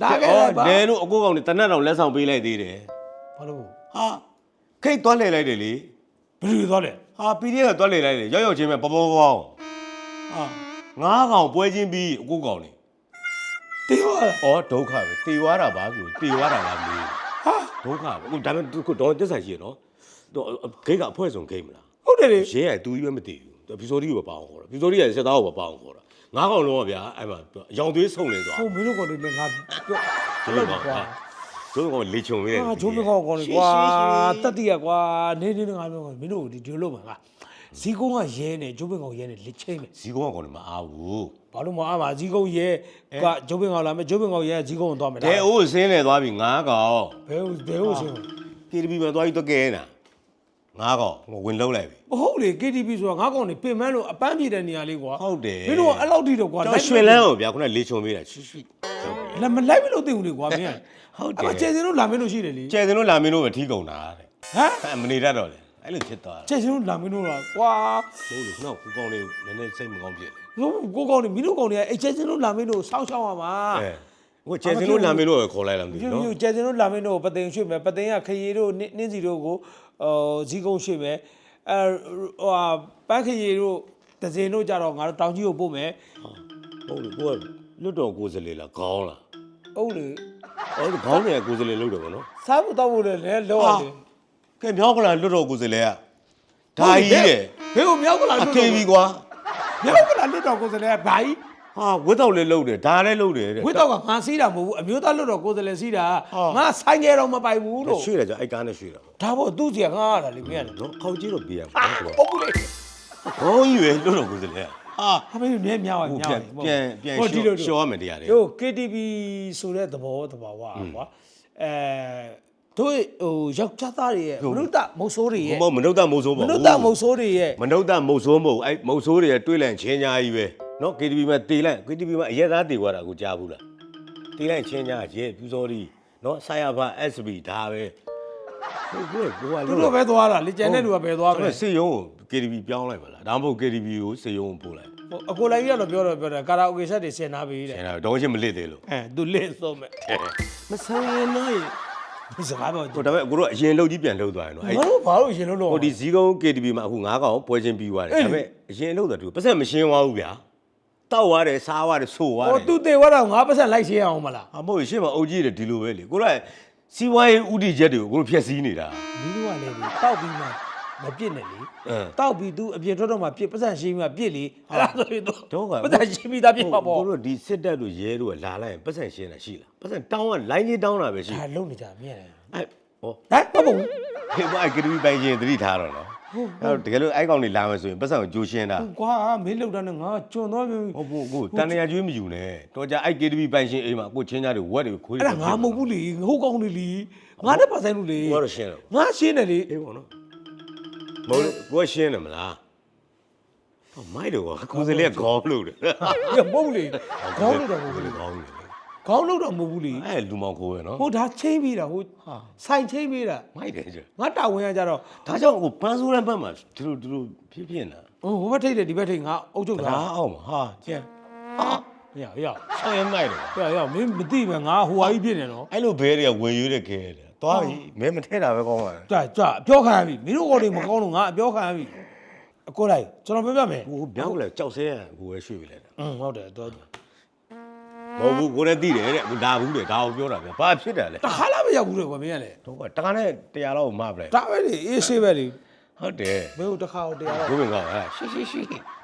လာခဲ့လိုက်ပါလဲလို့အကိုကောင်တွေတနတ်တော်လက်ဆောင်ပေးလိုက်သေးတယ်ဘာလို့ဟာခိတ်တွားလဲလိုက်တယ်လေဘယ်လိုသွားလဲဟာ PDF ကတွားလဲလိုက်တယ်ရောက်ရောက်ချင်းပဲပေါ်ပေါ်ပေါင်းဟာငါးကောင်ပွဲချင်းပြီးအကိုကောင်နေတေးပါလားဩဒုက္ခပဲတေွားတာပါဆိုတေွားတာလားမေးဟာဒုက္ခပဲအခုဒါပေမဲ့သူကတော့တက်ဆိုင်ရှိရနော်တော့ဂိတ်ကအဖွဲဆုံးဂိတ်မလားဟုတ်တယ်လေရဲကသူကြီးပဲမသိဘူးသူပီဆိုဒီကိုပဲပေါအောင်ခေါ်တာပီဆိုဒီကစက်သားကိုပဲပေါအောင်ခေါ်တာ ငါးကောင်လုံးကဗျာအဲ့မှာအယောင်သွေးဆုံနေသွားဟိုမင်းတို့ကောင်တွေလည်းငါပြောကျိုးကောင်ဟာကျိုးကောင်လေချုံလေးဟာဂျိုးမကောင်းကောင်းလေကွာတတိယကွာနေနေငါပြောမင်းတို့ဒီဒီလိုမှငါဇီကုန်းကရဲနေဂျိုးမကောင်းရဲနေလက်ချင်းပဲဇီကောင်ကောင်လည်းမအားဘူးဘာလို့မအားပါဇီကုန်းရဲကဂျိုးမကောင်းလာမယ်ဂျိုးမကောင်းရဲဇီကုန်းကိုသွားမယ်တဲအိုးဆင်းနေသွားပြီငါးကောင်ဘဲဘဲဟုတ်ရှင် KTV မှာသွားပြီးတော့ကဲနေတာ ငါးကောင်ဝင်လုံးလိုက်ပြီ မဟုတ်လေ KTV ဆိုတာငါကောင်နေပင်မန်းလို့အပန်းပြေတဲ့နေရာလေးကွာဟုတ်တယ် မင်းတို့ကအဲ့လောက်ထိတော့ကွာတော့ရွှင်လန်းကိုဗျာခုနလေချုံပေးတာရှိရှိလက်မလိုက်မလို့သိဘူးလေကွာမင်းဟုတ်တယ်အဲ့ကျဲစင်းတို့လာမင်းတို့ရှိတယ်လေကျဲစင်တို့လာမင်းတို့ပဲထီးကုန်တာတဲ့ဟမ်အဲ့မနေတတ်တော့လေအဲ့လိုဖြစ်သွားတာကျဲစင်းတို့လာမင်းတို့လားကွာဟုတ်လို့ခုနကကူကောင်လေးနည်းနည်းစိတ်မကောင်းဖြစ်တယ်တို့ကိုကောင်နေမင်းတို့ကောင်တွေကအဲ့ကျဲစင်းတို့လာမင်းတို့စောင်းရှောင်းရမှာအဲဟိုကျဲစင်တို့လာမင်းတို့ပဲခေါ်လိုက်လားမသိပြဘူးပြနော်ကျဲစင်တို့လာမင်းတို့ပသိမ်ရွှေ့မယ်ပသိမ်ကခရီတို့နင်းနင်းစီတို့ကိုဟို ဇီကုန်းရွှေ့မယ်အဲဟိုဟာပန်းခရီတို့ဒဇင်တို့ကြတော့ငါတို့တောင်ကြီးကိုပို့မယ်ဟုတ်လို့ကိုကလွတ်တော်ကိုယ်စလေလားခေါင်းလားဟုတ်လေအဲ့ဒီခေါင်းနဲ့ကိုယ်စလေလုပ်တယ်ဗောနော်စားဖို့တောက်ဖို့လည်းလည်းလောရတယ်ကဲမြောက်ကလာလွတ်တော်ကိုယ်စလေကဒါကြီးတယ်ဘယ်ကိုမြောက်ကလာအလွတ်ထေတော့ပြီကွာမြောက်ကလာလွတ်တော့ကိုယ်စလဲဘာကြီး ဟာဝတ်တော့လည်းလုပ်တယ်ဒါလည်းလုပ်တယ်တဲ့ ဝစ်တော့ကငါစီးတာမဟုတ်ဘူးအမျိုးသားလွတ်တော့ကိုယ်စလဲစီးတာဟာ ငါဆိုင်ငယ်တော့မပိုက်ဘူးလို့ရွှေ့တယ်ကြာအဲ့ကားနဲ့ရွှေ့တာပေါ့ဒါပေါ့သူ့စီကငါရတာလေမင်းရတယ်နော်ခေါင်းကြီးတော့ပြရမှာအာနော်ပုတ်ဘူးလေခေါင်းကြီးပဲလွတ်တော်ကိုယ်စလေကဟာဟာမင်းမြဲမြားပါဟိုမြားပြန်ပါပြန်ပြန်ဟိုဒီလိုရှော့ရမယ်တရားတွေ တို့ KTV ဆိုတဲ့သဘောသဘာဝကွာအဲတို့ဟိုယောက်ျားသားတွေရဲ့မနုဿမုတ်ဆိုးတွေရဲ့မဟုတ်မနုဿမုတ်ဆိုးမပေါ့နုဿမုတ်ဆိုးတွေရဲ့မနုဿမုတ်ဆိုးမဟုတ်အဲ့မုတ်ဆိုးတွေတွေးလိုက်ချင်းညာကြီးပဲ နော် KTV မှာတေးလိုက် KTV မှာအရက်သားတေသွားတာကိုကြားဘူးလားတေးလိုက်ချင်းညာရဲပြူစောဒီနော်ဆာယာဖာ SB ဒါပဲဟိုကိုကကိုကသူတို့ပဲသွားတာလေကျန်တဲ့လူကပဲသွားမအဲ့လဲဒါစေယုံကို KTV ပြောင်းလိုက်ပါလားဒါမှမဟုတ် KTV ကိုစေယုံကိုပို့လိုက်ဟိုအကိုလိုက်ရတော့ပြောတော့ပြောတယ်ကာရာအိုကေဆက်တွေဆင်နာပြီတဲ့ဆင်တာတော့ချင်းမလစ်သေးလို့အဲသူလင့်ဆုံးမဲ့မဆိုင်ရင်တော့ဒီစကားပြောဟိုဒါပေမဲ့အခုတော့အရင်လှုပ်ကြီးပြန်လှုပ်သွားရင်တော့အဲ့ဘာလို့ဘာလို့ရှင်လို့လို့ဟိုဒီဇီကုန်း KTV မှာအခု9កောင်ပွဲချင်းပြီးသွားတယ်ဒါပေမဲ့အရင်လှုပ်တာသူပတ်ဆက်မရှင်းသွားဘူးဗျာ တောက်သွားတယ်စားသွားတယ်ဆိုသွားတယ်ဟိုသူတေဝါတော့ငါပတ်ဆက်လိုက်ရှင်းအောင်မလားအမို့ရှေ့မှာအုပ်ကြီးတယ်ဒီလိုပဲလေကိုကစီးပွားရေးဥတီချက်တွေကိုကိုတို့ဖျက်ဆီးနေတာ မင်းတို့ကလည်းလေတောက်ပြီးမှမပြစ်နဲ့လေအင်းတောက်ပြီး तू အပြင်ထွက်တော့မှပြစ်ပတ်စံရှင်းပြီးမှပြစ်လေအဲ့ဒါဆိုရင် तू တော့ကပတ်စံရှင်းပြီးသားပြစ်မှာပေါ့ကိုတို့ဒီစစ်တပ်တို့ရဲတို့ကလာလိုက်ရင်ပတ်စံရှင်းတာရှိလားပတ်စံတောင်းကလိုင်းကြီးတောင်းတာပဲရှိဒါလုံနေကြမြင်တယ်အဲ့ဟောဟမ်ဟုတ်ပါဘူး ဟေးဘာကရီပိုင်ချင်းသတိထားတော့နော် အဲ့တော့တကယ်လို့အဲ့ကောင်တွေလာမယ်ဆိုရင်ပတ်စံကိုကြိုးရှင်းတာဟုတ်ကွာမင်းလောက်တာနဲ့ငါကျွံသွားပြီဟုတ်ဘူးကိုတန်တရာကျွေးမယူနဲ့တော်ကြအဲ့ KTV ပိုင်ရှင်အိမ်မှာကိုချင်းကြတွေဝက်တွေခွေးတွေအဲ့ဒါငါမဟုတ်ဘူးလေဟုတ်ကောင်းနေလေငါနဲ့ပါဆိုင်လို့လေကိုကတော့ရှင်းတော့ငါရှင်းတယ်လေအေးပေါ့နော်မဟုတ်ဘူးကိုကရှင်းတယ်မလားဟောမိုက်တော့ကိုစလေးကခေါင်းလို့တယ်ရမဟုတ်လေခေါင်းလို့တော့မဟုတ်ဘူးလေခေါင်းလို့ ခေါင်းလို့တော့မဟုတ်ဘူးလေအဲ့လူမောင်ခိုးပဲနော်ဟိုဒါချင်းပြီးတာဟိုဆိုင်ချင်းပြီးတာမိုက်တယ်ကျငါတာဝန်ရကြတော့ဒါကြောင့်ဟိုပန်းစိုးရန်ဘက်မှာဒီလိုဒီလိုဖြစ်ဖြစ်နေတာဟိုဟိုဘက်ထိတ်တယ်ဒီဘက်ထိတ်ငါအုပ်ချုပ်တာဒါအောင်မှာဟာကျန်အာရရဆောင်းရမိုက်တယ်ရရမင်းမသိပဲငါဟိုဟာကြီးဖြစ်နေတော့အဲ့လိုဘဲတွေကဝင်ရွေးတဲ့ခဲတယ်သွားပြီမဲမထဲတာပဲကောင်းပါလားကြာကြာအပြောခံရပြီမင်းတို့ကောတွေမကောင်းလို့ငါအပြောခံရပြီအကိုလိုက်ကျွန်တော်ပြောပြမယ်ဟိုပြောင်းလဲကြောက်ဆဲရကိုပဲရွှေ့ပြလိုက်တာอืมဟုတ်တယ်တော့ မဟုတ်ဘူးကိုလည်းသိတယ်တဲ့ကိုဒါဘူးတဲ့ဒါကိုပြောတာဗျဘာဖြစ်တာလဲတခါလားမရောက်ဘူးလေကွာမင်းကလေတော့ကတကားနဲ့တရားလောက်မပလိုက်ဒါပဲလေအေးဆေးပဲလေဟုတ်တယ်ဘယ်ဟိုတခါတော့တရားတော့ဘုရင်ကဟာရှိရှိရှိ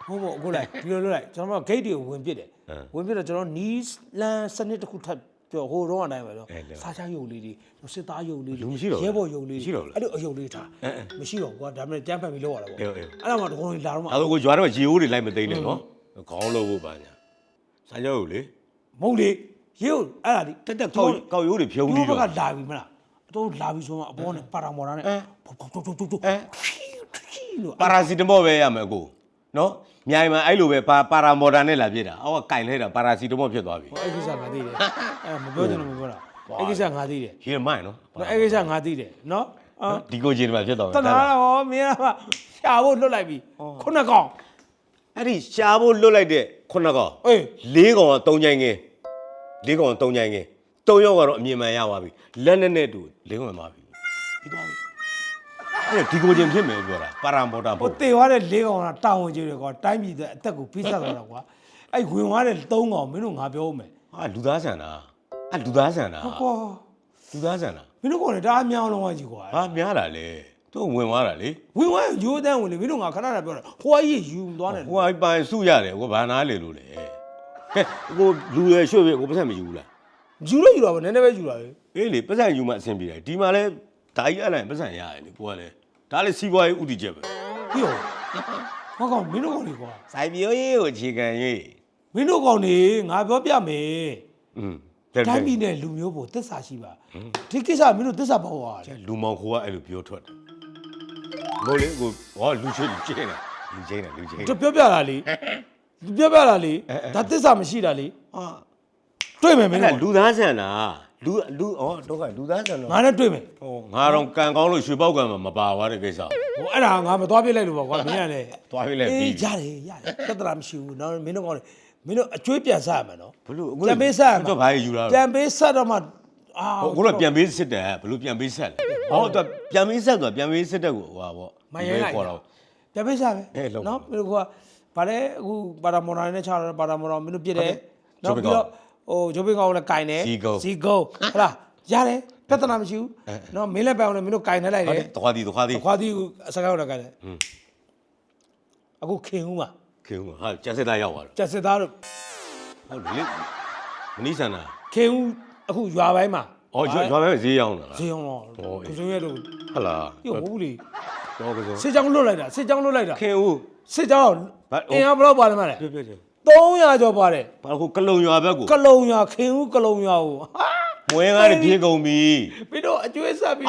ဟုတ်ပေါ့အကိုလိုက်ဒီလိုလုပ်လိုက်ကျွန်တော်က gate တွေကိုဝင်ပစ်တယ်အင်းဝင်ပစ်တော့ကျွန်တော်နီးလန်စနစ်တစ်ခုထပ်ပြောဟိုတော့အတိုင်းပဲတော့အဲ့လေစားချရုပ်လေးတွေစစ်သားရုပ်လေးလူတွေမရှိတော့ဘူးရဲဘော်ရုပ်လေးမရှိတော့ဘူးလားအဲ့လိုအရုပ်လေးထားအင်းအင်းမရှိတော့ဘူးကွာဒါပေမဲ့တန်းဖန်ပြီးလောက်ရတာပေါ့အေးအေးအဲ့ဒါမှတကုံးလေးလာတော့မှအဲ့ဒါကိုကြွားတော့ရေအိုးတွေလိုက်မသိနဲ့နော်ခေါင်းလို့ဖို့ပါညာစားကြောက်လေ မဟုတ်လေရုပ်အဲ့ဒါဒီတက်တက်ကောက်ကောက်ရိုးတွေဖြုံးဒီပြီးဘတော့က်ကလာပြီမလားအတော့လာပြီဆိုမှအပေါ်နဲ့ပါရာမော်တာနဲ့အင်းဖုတ်ဖုတ်ဖုတ်ဖုတ်ဖုတ်အဲလို့ပါရာစီတမော့ပဲရမယ်ကိုနော်မြိုင်မှာအဲ့လိုပဲပါပါရာမော်တာနဲ့လာပြစ်တာအောက်ကကင်လိုက်တာပါရာစီတမော့ဖြစ်သွားပြီအဲ့ကိစ္စငါသိတယ်အဲ့မပြောချင်လို့မပြောတာအဲ့ကိစ္စငါသိတယ်ရေမိုင်းနော်အဲ့ကိစ္စငါသိတယ်နော်အာဒီကိုကြီးတွေမှာဖြစ်သွားပြီတနာဟောမင်းကရှာဖို့လွတ်လိုက်ပြီခုနှစ်ကောင်အဲ့ဒီရှားဖို့လွတ်လိုက်တဲ့ခုနှစ်ကောင်အေးလေးကောင်ကတုံးချိုင်းကင်း လေးကောင်ကတုံးချိုင်းကင်းတုံးယောက်ကတော့အမြင်မှန်ရသွားပြီလက်နဲ့နဲ့တူလေးကောင်မှသွားပြီပြီးသွားပြီအဲ့ဒါဒီကိုချင်းဖြစ်မယ်ပြောတာပါရာမော်တာဟိုပေါ့ တေသွားတဲ့၄ကောင်ကတာဝန်ကြီးတယ်ကွာတိုင်းပြည်တဲ့အသက်ကိုဖိဆက်သွားတာကွာအဲ့ဝင်သွားတဲ့၃ကောင်မင်းတို့ငါပြောဦးမယ်ဟာလူသားဆန်တာအဲ့လူသားဆန်တာဟုတ်ကွာလူသားဆန်တာမင်းတို့ကောင်လည်းတအားများအောင်လုံးဝကြီးကွာဟာများတာလေသူဝင်သွားတာလေဝင်သွားရိုးတန်းဝင်လေမင်းတို့ငါခဏခဏပြောတာဟိုအကြီးယူသွားတယ်ဟိုကပိုင်စုရတယ်ဟိုကဘာနာလေလို့လေ ကဲကိုလူရရွှေ့ပြီကိုပတ်စံမယူဘူးလားယူလို့ယူတော့ဗနည်းနည်းပဲယူတာပဲအေးလေပတ်စံယူမှအဆင်ပြေတယ်ဒီမှာလဲဒါကြီးအဲ့လိုက်ပတ်စံရတယ်လေကိုကလည်းဒါလည်းစီးပွားရေးဥတီချက်ပဲပြီးတော့ဟောကောင်မင်းတို့ကောင်တွေကွာစိုက်ပြောရေးကိုအခြေခံရေးမင်းတို့ကောင်တွေငါပြောပြမယ်อืมတိုင်းပြည်နဲ့လူမျိုးဖို့သစ္စာရှိပါဒီကိစ္စမင်းတို့သစ္စာပေါ့ကွာလူမောင်ခိုးကအဲ့လိုပြောထွက်တယ်မဟုတ်လေကိုဟောလူချင်းလူချင်းတာလူချင်းတာလူချင်းတို့ပြောပြတာလေ ပြောပြတာလေဒါသစ္စာမရှိတာလေဟာတွေ့မယ်မအဲ့င်းဒါတို့လူသားဆန်တာလူလူဩတော့ကလူသားဆန်တော့ငါနဲ့တွေ့မယ်ဟောငါတော့ကန်ကောင်းလို့ရွှေပေါက်ကံမှာမပါသွားတဲ့ကိစ္စဟိုအဲ့ဒါငါမသွားပြစ်လိုက်လို့ပေါ့ကွာမင်းကလည်းသွားပြီလေပြီးအေးရတယ်ရတယ်တတရာမရှိဘူးနော်မင်းတို့ကောင်တွေမင်းတို့အကျွေးပြန်စားရမယ်နော်ဘလို့ပြန်ပေးဆက်ရမှာတော့ဘာယူလာပြန်ပေးဆက်တော့မှအာဟိုကတော့ပြန်ပေးစစ်တယ်ဘလို့ပြန်ပေးဆက်လဲဟောတော့ပြန်ပေးဆက်တော့ပြန်ပေးစစ်တဲ့ကိုဟိုပါပေါ့မရိုင်းလိုက်ခေါ်တော့ပြန်ပေးစားပဲအေးလုပ်ပါနော်မင်းတို့က ဗါလဲအခုပါရာမော်နာနဲ့ချတာပါရာမော်နာမင်းတို့ပြစ်တယ်ဂျိုနော်ဘီပြီးကောတော့ဟိုဂျိုဘင်းကောင်လည်းကင်တယ်ဇီကုန်းဇီကုန်းဟုတ်လားရတယ်ပြဿနာမရှိဘူးနော်မင်းလည်းပိုင်အောင်လည်းမင်းတို့ကင်နေလိုက်ဟုတ်တတယ်ယ်သွားသည်သွားသည်ခွာသီးကိုအစကားတော့ကင်တယ်အခုခင်ဦးမှာခင်ဗျဟာကျက်စစ်သားရောက်သွားတော့ကျက်စစ်သားတို့ဟုတ်တယ်လေမနီးဆန်တာခင်ဦးအခုရွာပိုင်းမှာဩရွာရွာမဲဈေးရောက်လာလားဈေးအောင်တော့ဟောကိုစုံရဲတို့ဟုတ်လားဒီဟုတ်လေတော့ကစုံစစ်ကြောင်းလွတ်လိုက်တာစစ်ကြောင်းလွတ်လိုက်တာခင်ဦးစစ်ကြောင်း ဘာဟိုအင်အားဘယ်လောက်ပါလဲမလဲပြောပြောပြော300ကျော်ပါတယ်ဘာဟိုကလုံရွာဘက်ကိုကလုံရွာခင်ဦးကလုံရွာကိုဟာမွေးကားတွေပြေးကုန်ပြီပြီးတော့အကျွေးဆက်ပြီး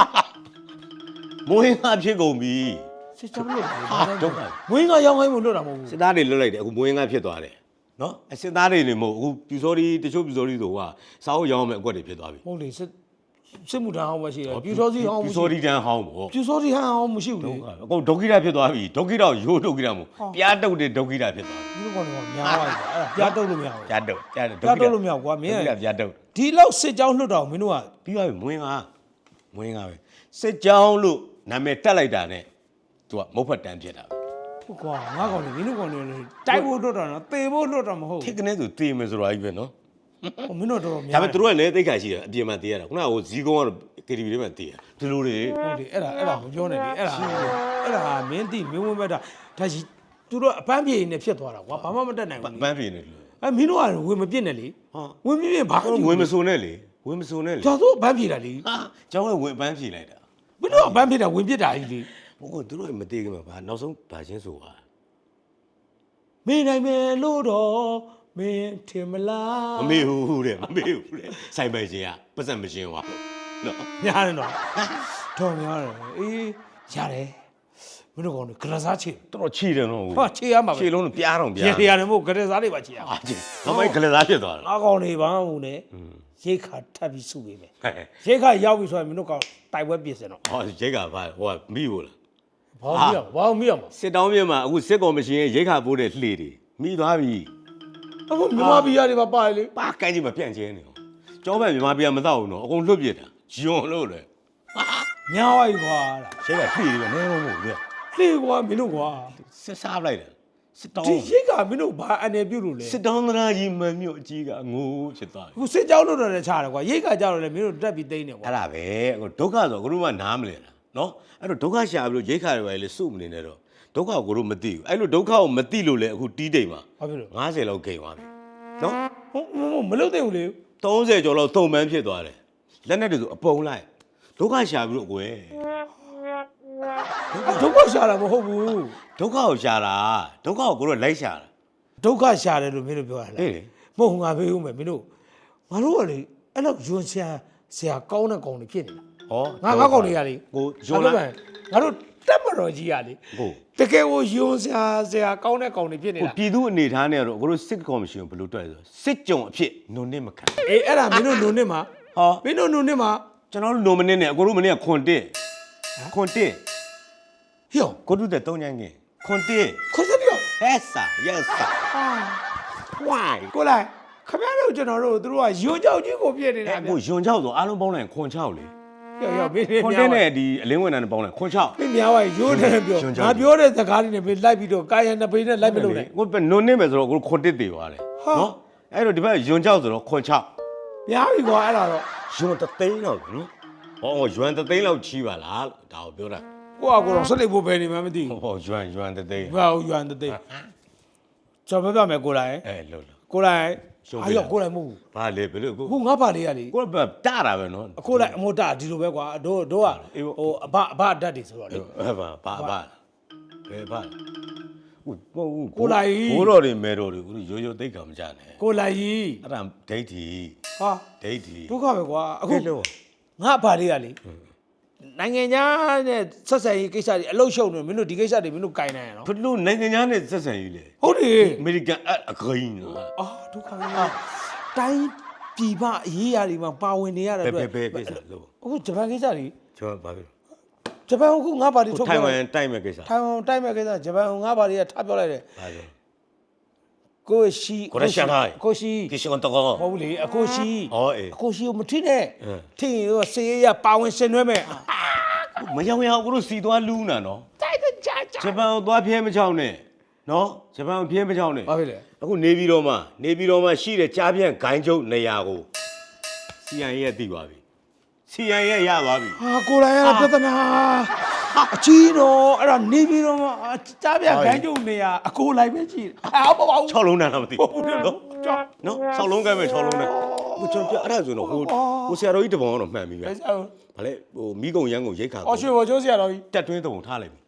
မွေးကားဖြစ်ကုန်ပြီစစ်ကြောင်းလွတ်တယ်ဟာဒုက္ခဝင်းကရောင်းခိုင်းမှုလွတ်တာမဟုတ်ဘူးစစ်သားတွေလွတ်လိုက်တယ်အခုမွေးကားဖြစ်သွားတယ်နော်အစစ်သားတွေနေမဟုတ်အခုပြူစောဒီတချို့ပြူစောဒီဆိုဟာစာအုပ်ရောင်းမယ်အကွက်တွေဖြစ်သွားပြီဟုတ်လေစစ် စစ်မှုထမ်းဟောင်းမရှိတယ်ပြူစောစီဟောင်းပြူမရှိစောဒီတန်းဟောင်းပေါ့ပြူစောစီဟောင်းမရှိဘူးလေအကုန်ဒုက္ခိတဖြစ်သွားပြီဒုက္ခိတကိုရိုးဒုက္ခိတမို့ပြားတုတ်တဲ့ဒုက္ခိတဖြစ်သွားပြီဒီလိုကောင်တွေကများသွားပြီအဲ့ဒါပြားတုတ်လို့မရဘူးပြားတုတ်ပြားတုတ်ပြားတုတ်လို့မရဘူးကွာမင်းဒုက္ခိတကပြားတုတ်ဒီလောက်စစ်ကြောင်းလွတ်တော့မင်းတို့ကပြီးသွားပြီမွေးကားမွေးကားပဲစစ်ကြောင်းလို့နာမည်တက်လိုက်တာနဲ့သူကမုတ်ဖတ်တန်းဖြစ်တာပဲဟုတ်ကွာငါကောင်တွေမင်းတို့ကောင်တွေလည်းတိုက်ဖို့လွတ်တာနော်တေဖို့လွတ်တာမဟုတ်ထိကနေသူတည်မယ်ဆိုတော့အဲ့ပဲနော် ဟိုမင်းတို့တော်တော်များဒါပေမဲ့သူတို့ကလည်းသိက္ခာရှိတယ်အပြင်မှာတည်ရတာခုနကဟိုဇီးကုန်းကတော့ KTV ထဲမှာတည်ရဒီလိုတွေဟုတ်တယ်အဲ့ဒါအဲ့ဒါမပြောနဲ့လေအဲ့ဒါအဲ့ဒါမင်းတိမင်းဝင်မဲ့တာဒါရှိသူတို့အပန်းပြေနေဖြစ်သွားတာကွာဘာမှမတက်နိုင်ဘူးလေပန်းပြေနေတယ်လို့အဲမင်းတို့ကဝင်မပြစ်နဲ့လေဟာဝင်ပြစ်ပြစ်ဘာဟိုဝင်မစုံနဲ့လေဝင်မစုံနဲ့လေကျော်စိုးအပန်းပြေတာလေဟာကျောင်းကဝင်ပန်းပြေလိုက်တာမင်းတို့ကအပန်းပြေတာဝင်ပြစ်တာကြီးလေဘို့ကသူတို့မတည်ခင်မှာဗာနောက်ဆုံးဗာချင်းဆိုပါမင်းနိုင်မယ်လို့တော့ မင်းထင်မလားမမေ့ဘူးတဲ့မမေ့ဘူးတဲ့ဆိုင်ပိုင်ရှင်ကပတ်စံမရှင်ဟွာနော်များတယ်နော်တော်များတယ်အေးရတယ်မင်းတို့ကောင်ကကရစားချေတော်တော်ချီတယ်နော်ဟာချေရမှာပဲချီလုံးပြားတော့ပြားရေရတယ်မို့ကရစားတွေပါချေရအာချီဘာမိုက်ကလေးသားဖြစ်သွားတာငါကောင်နေပါဦးနဲ့ရိတ်ခါထပ်ပြီးစုပေးမယ်ဟဲ့ရိတ်ခါရောက်ပြီဆိုရင်မင်းတို့ကောင်တိုက်ပွဲပြင်စင်တော့ဟောရိတ်ကဗာဟိုကမိဘူးလားဘာမရဘာမရမှာစစ်တောင်းမြင့်မှာအခုစစ်ကော်မရှင်ရဲ့ရိတ်ခါပိုးတဲ့လှေတွေမိသွားပြီ အခုမြန်မာပြည်ရတယ်ပါပါလေပါကန်းကြီးမပြန့်ကျဲနေအောင်ကျောင်းဘက်မြန်မာပြည်ကမတော့ဘူးနော်အကုန်လွတ်ပြစ်တာယွန်လို့လေညာဝိုက်ကွာလားရိတ်ကလှေတွေပဲနဲတော့မဟုတ်ဘူးလှေကွာမင်းတို့ကွာစစ်စားပလိုက်တယ်စစ်တောဒီင်းရိတ်ကမင်းတို့ဘာအနေပြုတ်လို့လဲစစ်တောင်းသရာကြီးမန်မြို့အကြီးကငိုးဖြစ်သွားပြီအခုစစ်ကြောင်းလို့တော့လည်းချတယ်ကွာရိတ်ကကြောက်တော့လည်းမင်းတို့တက်ပြီးသိမ့်နေကွာအဲ့ဒါပဲအခုဒုက္ခဆိုအခုတို့ကနားမလဲတာနော်အဲ့တော့ဒုက္ခရှာပြီးလို့ရိတ်ခါတွေပဲလေစုမနေနဲ့တော့ ဒုက္ခကိုတို့မသိဘူးအဲ့လိုဒုက္ခကိုမသိလို့လေအခုတီးတိမ်မှာဘာဖြစ်လို့90လောက်ဂိမ်းသွားပြီနော်ဟုတ်ဟုတ်မလုပ်သိဘူးလေ30ကျော်လောက်သုံမှန်းဖြစ်သွားတယ်လက်နဲ့တွေဆိုအပုံလိုက်ဒုက္ခရှာပြီးတော့ကိုယ်ဒုက္ခရှာတာမဟုတ်ဘူးဒုက္ခကိုရှာတာဒုက္ခကိုကိုတို့လိုက်ရှာတာဒုက္ခရှာတယ်လို့မင်းတို့ပြောရလားဟေးလေမဟုတ်ဘူးငါဖေးဦးမယ်မင်းတို့ငါတို့ကလေအဲ့လောက်ယွန်ဆရာဆရာကောင်းတဲ့ကောင်တွေဖြစ်နေတာဟောငါငါကောင်တွေကလေကိုယွန်လာငါတို့ငါ တို့တက်မတော်ကြီးရလေကိုတကယ်ကိုယွန်ဆရာဆရာကောင်းတဲ့ကောင်တွေဖြစ်နေကိုတာပြည်သူအနေထားနဲ့တော့ကိုတို့စစ်ကော်မရှင်ကိုဘယ်လိုတွက်လဲဆိုစစ်ကြုံအဖြစ်နုံနစ်မခံအေးအဲ့ဒါမင်းတို့နုံနှစ်မှာဟောမင်းတို့နုံနှစ်မှာကျွန်တော်တို့နိုမနစ်နဲ့အကိုတို့မနေ့ကခွန်တစ်ခွန်တစ်ဟျောကိုတို့တဲ့တုံးညံငယ်ခွန်တစ်ခွစပြောဟက်ဆာရက်ဆာအာဝိုင်းကိုလိုက်ခမရတို့ကျွန်တော်တို့သူတို့ကယွန်ကြောက်ကြီးကိုပြည့်နေတာအဲ့ကိုယွန်ချောက်ဆိုအားလုံးပေါင်းလိုက်ခွန်ချောက်လေ ဟျောဟျောမင်းခွန်တစ်နဲ့ဒီအလင်းဝင်တန်းနဲ့ပေါင်းလိုက်ခွန်ချောက်မင်းများပါယွန်တယ်ပြောယွန်ကြောက်ငါပြောတဲ့စကားလေးနဲ့မင်းလိုက်ပြီးတော့ကာယံနှစ်ပိနဲ့လိုက်မလို့နဲ့ကိုပဲနုံနစ်မယ်ဆိုတော့ကိုခွန်တစ်တည်သွားတယ်ဟာနော်အဲ့တော့ဒီဘက်ယွန်ချောက်ဆိုတော့ခွန်ချောက်များပြီကွာအဲ့ဒါတော့ယွန်တသိန်းလောက်နော်ဟောယွန်တသိန်းလောက်ချီးပါလားလို့ဒါကိုပြောတာကိုကကိုတော့ဆက်လိုက်ဖို့ပဲနေမှမသိဘူးဟောယွန်ယွန်တသိန်းဘာဟုတ်ယွမ်တဲ့တဲ့ကျွန်တော်ပြောပြမယ်ကိုလိုက်အဲလို့လို့ကိုလိုက် ရှုံးအာပေးရောတာကိုလိုက်မဟုတ်ဘူးဘာလဲဘယ်လိုကိုအခုငါပါလေးရလေကိုကတာတာပဲနော်အခုလိုက်အမိုတာဒီလိုပဲကွာတို့တို့ကအေးပေါ့ဟိုအဘအဘအတတ်တွေဆိုတော့လေအဲ့ဘာဘာဘာဘယ်ဘာဟုတ်မဟုတ်ဘူးကိုလိုက်ဘိုးတော်တွေမဲတော်တွေဦးရိုးရိုးသိက္ခာမကြနဲ့ကိုလိုက်ကြီးအဲ့ဒါဒိဋ္ဌိဟာဒိဋ္ဌိဒုက္ခပဲကွာအခုအဲ့လိုငါပါလေးရလေ နိုင်ငံခြားနဲ့ဆက်ဆံရေးကိစ္စတွေအလုတ်ရှုံနေမင်းတို့ဒီကိစ္စတွေမင်းတို့ကင်နိုင်ရနော်ဘလို့နိုင်ငံသားနဲ့ဆက်ဆံရေးလေဟုတ်တယ်အမေရိကန်အဂိမ်းနော် အာဒုက္ခပဲတိုင်းပြည်ပအရေးအရာတွေမှာပါဝင်နေရတဲ့ဘယ်အတွက်ဘယ်ဘယ်ကိစ္စလို့အခုဂျပန်ကိစ္စတွေကျွန်တော်ဘာဖြစ်ဂျပန်အခုငါပါတီထုတ်ထိုင်ပြောဝမ်လိုက်တိုက်မဲ့ကိစ္စ ထိုင်ဝမ်တိုက်မဲ့ကိစ္စဂျပန်ကငါပါတီကထားပြောလိုက်တယ် ဘာလဲ ကိုရှိကိုရရှန်ဟိုင်ကိုရှိကိရှင်တော့ကော မဟုတ်ဘူးလေအကိုရှိဟောအေးအကိုရှိကိုမထိနဲ့အင်းထိရင်တော့စေရရပါဝင်ရှင်နှွဲမဲ့မယောင်ယောင်ကိုတို့စီသွားလူးနာနော်တိုက်တဲ့ကြာကြာ ဂျပန်ကိုသွားဖျဲမချောင်းနဲ့နော်ဂျပန်ကိုဖျဲမချောင်းနဲ့ဘာဖြစ်လဲ အခုနေပြည်တော်မှာနေပြည်တော်မှာရှိတဲ့ကြားပြန့်ဂိုင်းချုပ်နေရာကို CI ရဲ့တည်သွားပြီ CI ရဲ့ရသွားပြီဟာကိုလိုင်းရပြဿနာ အကြီးတော့အဲ့ဒါနေပြီးတော့မှကြားပြခိုင်းကြုံနေရအကိုလိုက်ပဲကြည့်ဟာပေါ့ပေါ့6လုံးတန်းတော့မသိဟုတ်တယ်နော်ကြောက်နော်6လုံးကဲမဲ့6လုံးနဲ့ဟိုကျွန်တော်ပြအဲ့ဒါဆိုတော့ဟိုဟိုဆရာတော်ကြီးတဘောကတော့မှန်ပြီဗျဒါကြောင့်ဗာလေဟိုမိကုံရန်ကိုရိတ်ခါအော်ရွှေဘော်ကျိုးစရာတော်ကြီးတက်တွင်းတပုံထားလိုက်ပြီ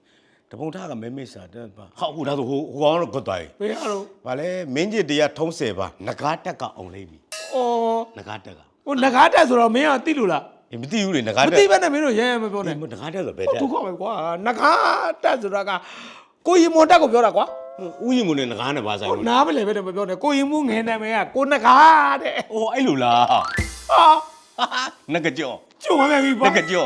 တပုံထားကမဲမေစာတက်ပါဟာဟိုဒါဆိုဟိုဟိုကောင်တော့ကွတ်သွားပြီဘယ်ရတော့ဗာလေမင်းကြီးတရားထုံးဆယ်ပါငကားတက်ကအောင်လိုက်ပြီအော်ငကားတက်ကဟိုငကားတက်ဆိုတော့မင်းကသိလို့လားအေး မသိဘူးလေငကားမတက်သိဘဲနဲ့မင်းတို့ရဲရဲမပြောနဲ့ငကားတက်ဆိုဘယ်တက်ဒုက္ခပဲကွာငကားတက်ဆိုတာကကိုရီမွန်တက်ကိုပြောတာကွာဥယျာဉ်မုန်နဲ့ငကားနဲ့ပါဆိုင်ဟိုလို့နားမလဲပဲနဲ့မပြောနဲ့ကိုရီမွန်ငယ်နာမည်ကကိုနကားတဲ့အိုးအဲ့လိုလားဟာနဂကြောကျုံရမယ်ပြီနပါဂကြော